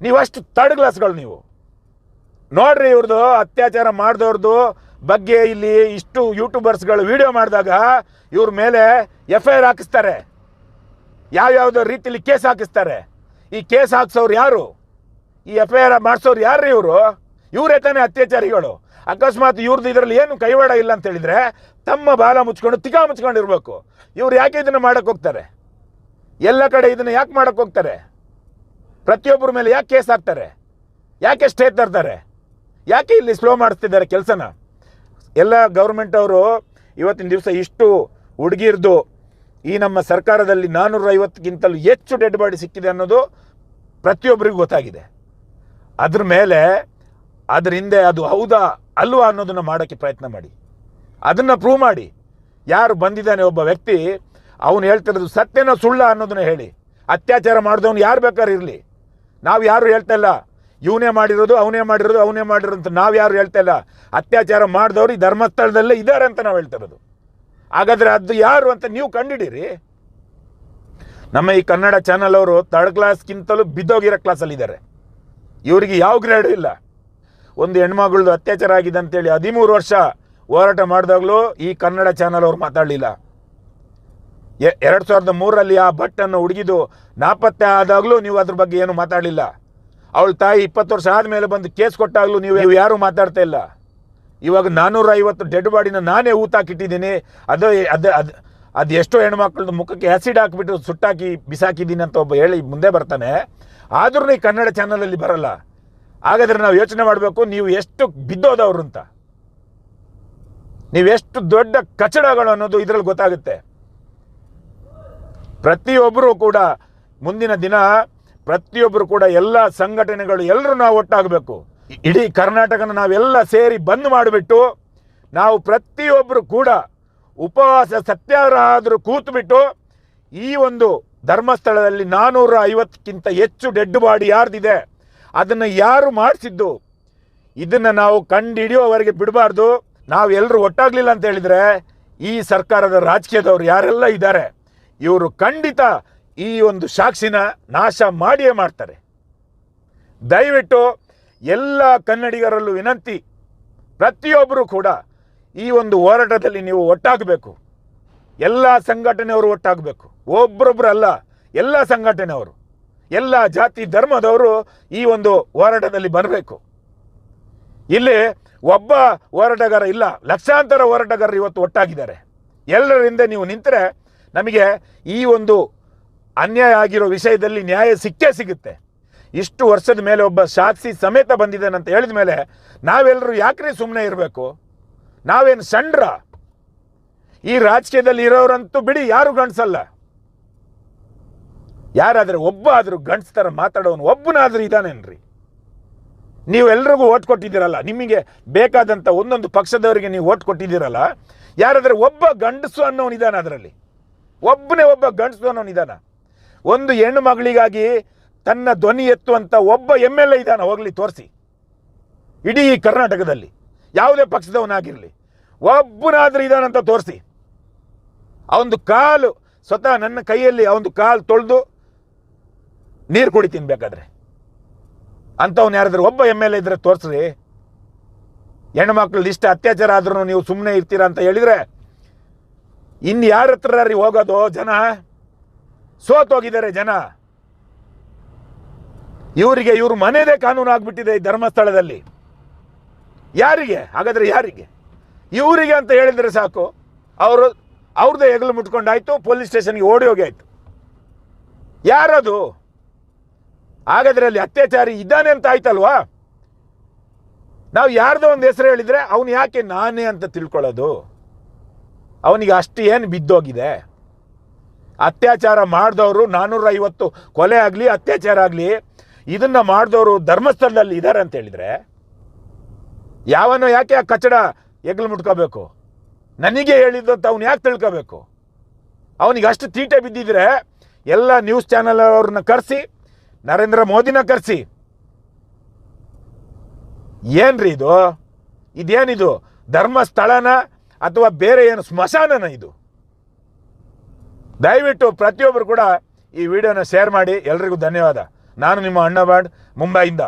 ನೀವು ಅಷ್ಟು ತರ್ಡ್ ಕ್ಲಾಸ್ಗಳು ನೀವು. ನೋಡ್ರಿ ಇವ್ರದ್ದು ಅತ್ಯಾಚಾರ ಮಾಡಿದವ್ರದ್ದು ಬಗ್ಗೆ ಇಲ್ಲಿ ಇಷ್ಟು ಯೂಟ್ಯೂಬರ್ಸ್ಗಳು ವಿಡಿಯೋ ಮಾಡಿದಾಗ ಇವ್ರ ಮೇಲೆ ಎಫ್ ಐ ಆರ್ ಹಾಕಿಸ್ತಾರೆ. ಯಾವ್ಯಾವುದೋ ರೀತಿಲಿ ಕೇಸ್ ಹಾಕಿಸ್ತಾರೆ. ಈ ಕೇಸ್ ಹಾಕ್ಸೋರು ಯಾರು? ಈ ಎಫ್ ಐ ಆರ್ ಮಾಡಿಸೋರು ಯಾರು ಇವರು? ಇವರೇ ತಾನೇ ಅತ್ಯಾಚಾರಿಗಳು. ಅಕಸ್ಮಾತ್ ಇವ್ರದ್ದು ಇದರಲ್ಲಿ ಏನು ಕೈವಾಡ ಇಲ್ಲ ಅಂತ ಹೇಳಿದರೆ ತಮ್ಮ ಬಾಲ ಮುಚ್ಕೊಂಡು ತಿಕಾ ಮುಚ್ಕೊಂಡಿರ್ಬೇಕು. ಇವ್ರು ಯಾಕೆ ಇದನ್ನು ಮಾಡಕ್ಕೆ ಹೋಗ್ತಾರೆ? ಎಲ್ಲ ಕಡೆ ಇದನ್ನು ಯಾಕೆ ಮಾಡಕ್ಕೆ ಹೋಗ್ತಾರೆ? ಪ್ರತಿಯೊಬ್ಬರ ಮೇಲೆ ಯಾಕೆ ಕೇಸ್ ಹಾಕ್ತಾರೆ? ಯಾಕೆ ಸ್ಟೇ ತರ್ತಾರೆ? ಯಾಕೆ ಇಲ್ಲಿ ಸ್ಲೋ ಮಾಡಿಸ್ತಿದ್ದಾರೆ ಕೆಲಸನ? ಎಲ್ಲ ಗೌರ್ಮೆಂಟ್ ಅವರು ಇವತ್ತಿನ ದಿವಸ ಇಷ್ಟು ಹುಡುಗಿರ್ದು ಈ ನಮ್ಮ ಸರ್ಕಾರದಲ್ಲಿ ನಾನ್ನೂರ ಐವತ್ತಕ್ಕಿಂತಲೂ ಹೆಚ್ಚು ಡೆಡ್ ಬಾಡಿ ಸಿಕ್ಕಿದೆ ಅನ್ನೋದು ಪ್ರತಿಯೊಬ್ಬರಿಗೂ ಗೊತ್ತಾಗಿದೆ. ಅದ್ರ ಮೇಲೆ ಅದ್ರ ಹಿಂದೆ ಅದು ಹೌದಾ ಅಲ್ವಾ ಅನ್ನೋದನ್ನು ಮಾಡೋಕ್ಕೆ ಪ್ರಯತ್ನ ಮಾಡಿ. ಅದನ್ನು ಪ್ರೂವ್ ಮಾಡಿ. ಯಾರು ಬಂದಿದ್ದಾನೆ ಒಬ್ಬ ವ್ಯಕ್ತಿ, ಅವನು ಹೇಳ್ತಿರೋದು ಸತ್ಯನೋ ಸುಳ್ಳ ಅನ್ನೋದನ್ನ ಹೇಳಿ. ಅತ್ಯಾಚಾರ ಮಾಡಿದವನು ಯಾರು ಬೇಕಾದ್ರೆ ಇರಲಿ. ನಾವು ಯಾರು ಹೇಳ್ತಾ ಇಲ್ಲ, ಇವನೇ ಮಾಡಿರೋದು, ಅವನೇ ಮಾಡಿರೋದು ಅವನೇ ಮಾಡಿರೋದು ಅಂತ ನಾವು ಯಾರು ಹೇಳ್ತಾ ಇಲ್ಲ. ಅತ್ಯಾಚಾರ ಮಾಡಿದವರು ಈ ಧರ್ಮಸ್ಥಳದಲ್ಲೇ ಇದ್ದಾರೆ ಅಂತ ನಾವು ಹೇಳ್ತಾ ಹಾಗಾದರೆ ಅದು ಯಾರು ಅಂತ ನೀವು ಕಂಡಿಡೀರಿ? ನಮ್ಮ ಈ ಕನ್ನಡ ಚಾನಲ್ ಅವರು ಥರ್ಡ್ ಕ್ಲಾಸ್ಗಿಂತಲೂ ಬಿದ್ದೋಗಿರೋ ಕ್ಲಾಸಲ್ಲಿದ್ದಾರೆ ಇವರಿಗೆ ಯಾವ ಗ್ರೇಡು ಇಲ್ಲ. ಒಂದು ಹೆಣ್ಮಗಳದು ಅತ್ಯಾಚಾರ ಆಗಿದೆ ಅಂತೇಳಿ ಹದಿಮೂರು ವರ್ಷ ಹೋರಾಟ ಮಾಡಿದಾಗಲೂ ಈ ಕನ್ನಡ ಚಾನಲ್ ಅವರು ಮಾತಾಡಲಿಲ್ಲ. ಎರಡು ಸಾವಿರದ ಮೂರರಲ್ಲಿ ಆ ಭಟ್ಟನ್ನು ಹುಡುಗಿದು ನಾಪತ್ತೆ ಆದಾಗಲೂ ನೀವು ಅದ್ರ ಬಗ್ಗೆ ಏನು ಮಾತಾಡಲಿಲ್ಲ. ಅವಳ ತಾಯಿ ಇಪ್ಪತ್ತು ವರ್ಷ ಆದಮೇಲೆ ಬಂದು ಕೇಸ್ ಕೊಟ್ಟಾಗಲೂ ನೀವು ನೀವು ಯಾರೂ ಮಾತಾಡ್ತಾ ಇಲ್ಲ. ಇವಾಗ ನಾನ್ನೂರ ಐವತ್ತು ಡೆಡ್ ಬಾಡಿನ ನಾನೇ ಊತಾಕಿಟ್ಟಿದ್ದೀನಿ ಅದು ಅದು ಅದು ಅದು ಎಷ್ಟೋ ಹೆಣ್ಮಕ್ಳದ್ದು ಮುಖಕ್ಕೆ ಆ್ಯಸಿಡ್ ಹಾಕಿಬಿಟ್ಟು ಸುಟ್ಟಾಕಿ ಬಿಸಾಕಿದ್ದೀನಿ ಅಂತ ಒಬ್ಬ ಹೇಳಿ ಮುಂದೆ ಬರ್ತಾನೆ. ಆದ್ರೂ ಈ ಕನ್ನಡ ಚಾನಲಲ್ಲಿ ಬರಲ್ಲ. ಹಾಗಾದ್ರೆ ನಾವು ಯೋಚನೆ ಮಾಡಬೇಕು, ನೀವು ಎಷ್ಟು ಬಿದ್ದೋದವ್ರು ಅಂತ. ನೀವೆಷ್ಟು ದೊಡ್ಡ ಕಚಡಗಳು ಅನ್ನೋದು ಇದರಲ್ಲಿ ಗೊತ್ತಾಗುತ್ತೆ. ಪ್ರತಿಯೊಬ್ಬರು ಕೂಡ ಮುಂದಿನ ದಿನ ಪ್ರತಿಯೊಬ್ಬರು ಕೂಡ ಎಲ್ಲ ಸಂಘಟನೆಗಳು ಎಲ್ಲರೂ ನಾವು ಒಟ್ಟಾಗಬೇಕು. ಇಡೀ ಕರ್ನಾಟಕನ ನಾವೆಲ್ಲ ಸೇರಿ ಬಂದ್ ಮಾಡಿಬಿಟ್ಟು ನಾವು ಪ್ರತಿಯೊಬ್ಬರು ಕೂಡ ಉಪವಾಸ ಸತ್ಯಾಗ್ರಹ ಆದರೂ ಕೂತ್ಬಿಟ್ಟು ಈ ಒಂದು ಧರ್ಮಸ್ಥಳದಲ್ಲಿ ನಾನ್ನೂರ ಐವತ್ತಕ್ಕಿಂತ ಹೆಚ್ಚು ಡೆಡ್ ಬಾಡಿ ಯಾರ್ದಿದೆ, ಅದನ್ನು ಯಾರು ಮಾಡಿಸಿದ್ದು, ಇದನ್ನು ನಾವು ಕಂಡುಹಿಡಿಯೋವರೆಗೆ ಬಿಡಬಾರ್ದು, ನಾವೆಲ್ಲರೂ ಒಟ್ಟಾಗಲಿಲ್ಲ ಅಂತ ಹೇಳಿದರೆ ಈ ಸರ್ಕಾರದ ರಾಜಕೀಯದವರು ಯಾರೆಲ್ಲ ಇದ್ದಾರೆ? ಇವರು ಖಂಡಿತ ಈ ಒಂದು ಸಾಕ್ಷಿನ ನಾಶ ಮಾಡಿಯೇ ಮಾಡ್ತಾರೆ. ದಯವಿಟ್ಟು ಎಲ್ಲ ಕನ್ನಡಿಗರಲ್ಲೂ ವಿನಂತಿ, ಪ್ರತಿಯೊಬ್ಬರು ಕೂಡ ಈ ಒಂದು ಹೋರಾಟದಲ್ಲಿ ನೀವು ಒಟ್ಟಾಗಬೇಕು. ಎಲ್ಲ ಸಂಘಟನೆಯವರು ಒಟ್ಟಾಗಬೇಕು. ಒಬ್ಬರೊಬ್ಬರು ಅಲ್ಲ ಎಲ್ಲ ಸಂಘಟನೆಯವರು, ಎಲ್ಲ ಜಾತಿ ಧರ್ಮದವರು ಈ ಒಂದು ಹೋರಾಟದಲ್ಲಿ ಬರಬೇಕು. ಇಲ್ಲಿ ಒಬ್ಬ ಹೋರಾಟಗಾರ ಇಲ್ಲ, ಲಕ್ಷಾಂತರ ಹೋರಾಟಗಾರರು ಇವತ್ತು ಒಟ್ಟಾಗಿದ್ದಾರೆ. ಎಲ್ಲರಿಂದ ನೀವು ನಿಂತರೆ ನಮಗೆ ಈ ಒಂದು ಅನ್ಯಾಯ ಆಗಿರೋ ವಿಷಯದಲ್ಲಿ ನ್ಯಾಯ ಸಿಕ್ಕೇ ಸಿಗುತ್ತೆ. ಇಷ್ಟು ವರ್ಷದ ಮೇಲೆ ಒಬ್ಬ ಸಾಕ್ಷಿ ಸಮೇತ ಬಂದಿದ್ದಾನೆ ಅಂತ ಹೇಳಿದ ಮೇಲೆ ನಾವೆಲ್ಲರೂ ಯಾಕ್ರಿ ಸುಮ್ಮನೆ ಇರಬೇಕು? ನಾವೇನು ಸಣ್ರ ಈ ರಾಜಕೀಯದಲ್ಲಿ ಇರೋರಂತೂ ಬಿಡಿ, ಯಾರು ಗಂಡಸಲ್ಲ. ಯಾರಾದರೆ ಒಬ್ಬ ಆದರೂ ಗಂಡಸ ಮಾತಾಡೋನು ಒಬ್ಬನಾದರೂ ಇದ್ದಾನೇನ್ರಿ ನೀವೆಲ್ರಿಗೂ ಓಟ್ ಕೊಟ್ಟಿದ್ದೀರಲ್ಲ, ನಿಮಗೆ ಬೇಕಾದಂಥ ಒಂದೊಂದು ಪಕ್ಷದವರಿಗೆ ನೀವು ಓಟ್ ಕೊಟ್ಟಿದ್ದೀರಲ್ಲ, ಯಾರಾದರೆ ಒಬ್ಬ ಗಂಡಸು ಅನ್ನೋನಿದ್ದಾನೆ ಅದರಲ್ಲಿ. ಒಬ್ಬನೇ ಒಬ್ಬ ಗಂಡಸು ಇದ್ದಾನೆ ಒಂದು ಹೆಣ್ಣು ಮಗಳಿಗಾಗಿ ತನ್ನ ಧ್ವನಿ ಎತ್ತುವಂಥ ಒಬ್ಬ ಎಂ ಎಲ್ ಎ ಇದ್ದಾನೆ ಹೋಗಲಿ ತೋರಿಸಿ. ಇಡೀ ಕರ್ನಾಟಕದಲ್ಲಿ, ಯಾವುದೇ ಪಕ್ಷದವನಾಗಿರಲಿ, ಒಬ್ಬನಾದ್ರೂ ಇದಾನಂತ ತೋರಿಸಿ. ಅವನದು ಕಾಲು ಸ್ವತಃ ನನ್ನ ಕೈಯಲ್ಲಿ ಅವನದು ಕಾಲು ತೊಳೆದು ನೀರು ಕುಡಿತೀನಿ ಬೇಕಾದ್ರೆ ಅಂಥವ್ನು ಯಾರಾದ್ರೂ ಒಬ್ಬ ಎಂ ಎಲ್ ಎ ಇದ್ರೆ ತೋರಿಸ್ರಿ. ಹೆಣ್ಮಕ್ಳದ್ದು ಇಷ್ಟ ಅತ್ಯಾಚಾರ ಆದ್ರೂ ನೀವು ಸುಮ್ಮನೆ ಇರ್ತೀರಾ ಅಂತ ಹೇಳಿದ್ರೆ ಇನ್ನು ಯಾರ ಹತ್ರ ರೀ ಹೋಗೋದು ಜನ? ಸೋತೋಗಿದ್ದಾರೆ ಜನ. ಇವರಿಗೆ ಇವ್ರ ಮನೆದೇ ಕಾನೂನು ಆಗ್ಬಿಟ್ಟಿದೆ ಈ ಧರ್ಮಸ್ಥಳದಲ್ಲಿ. ಯಾರಿಗೆ? ಹಾಗಾದ್ರೆ ಯಾರಿಗೆ? ಇವರಿಗೆ ಅಂತ ಹೇಳಿದ್ರೆ ಸಾಕು. ಅವರು ಅವ್ರದ್ದೇ ಹೆಗಲು ಮುಟ್ಕೊಂಡಾಯ್ತು ಪೊಲೀಸ್ ಸ್ಟೇಷನ್ಗೆ ಓಡಿ ಹೋಗಿ ಆಯ್ತು ಯಾರದು? ಹಾಗಾದ್ರೆ ಅಲ್ಲಿ ಅತ್ಯಾಚಾರಿ ಇದ್ದಾನೆ ಅಂತ ಆಯ್ತಲ್ವಾ? ನಾವು ಯಾರ್ದೋ ಒಂದು ಹೆಸರು ಹೇಳಿದ್ರೆ ಅವನು ಯಾಕೆ ನಾನೇ ಅಂತ ತಿಳ್ಕೊಳ್ಳೋದು? ಅವನಿಗೆ ಅಷ್ಟು ಏನು ಬಿದ್ದೋಗಿದೆ? ಅತ್ಯಾಚಾರ ಮಾಡಿದವರು ನಾನ್ನೂರ ಐವತ್ತು ಕೊಲೆ ಆಗಲಿ, ಅತ್ಯಾಚಾರ ಆಗಲಿ, ಇದನ್ನು ಮಾಡಿದವರು ಧರ್ಮಸ್ಥಳದಲ್ಲಿ ಇದ್ದಾರೆ ಅಂತ ಹೇಳಿದರೆ ಯಾವನೋ ಯಾಕೆ ಆ ಕಚಡ ಎಗ್ಲು ಮುಟ್ಕೋಬೇಕು? ನನಗೆ ಹೇಳಿದ್ದು ಅಂತ ಅವ್ನು ಯಾಕೆ ತಿಳ್ಕೋಬೇಕು? ಅವನಿಗೆ ಅಷ್ಟು ತೀಟೆ ಬಿದ್ದಿದ್ರೆ ಎಲ್ಲ ನ್ಯೂಸ್ ಚಾನಲ್ ಅವ್ರನ್ನ ಕರೆಸಿ, ನರೇಂದ್ರ ಮೋದಿನ ಕರೆಸಿ. ಏನ್ರಿ ಇದು? ಇದೇನಿದು? ಧರ್ಮಸ್ಥಳನ ಅಥವಾ ಬೇರೆ ಏನು ಸ್ಮಶಾನನ ಇದು? ದಯವಿಟ್ಟು ಪ್ರತಿಯೊಬ್ಬರು ಕೂಡ ಈ ವಿಡಿಯೋನ ಶೇರ್ ಮಾಡಿ. ಎಲ್ರಿಗೂ ಧನ್ಯವಾದ. ನಾನು ನಿಮ್ಮ ಅಣ್ಣ ಬಾಂಡ್ ಮುಂಬೈಯಿಂದ.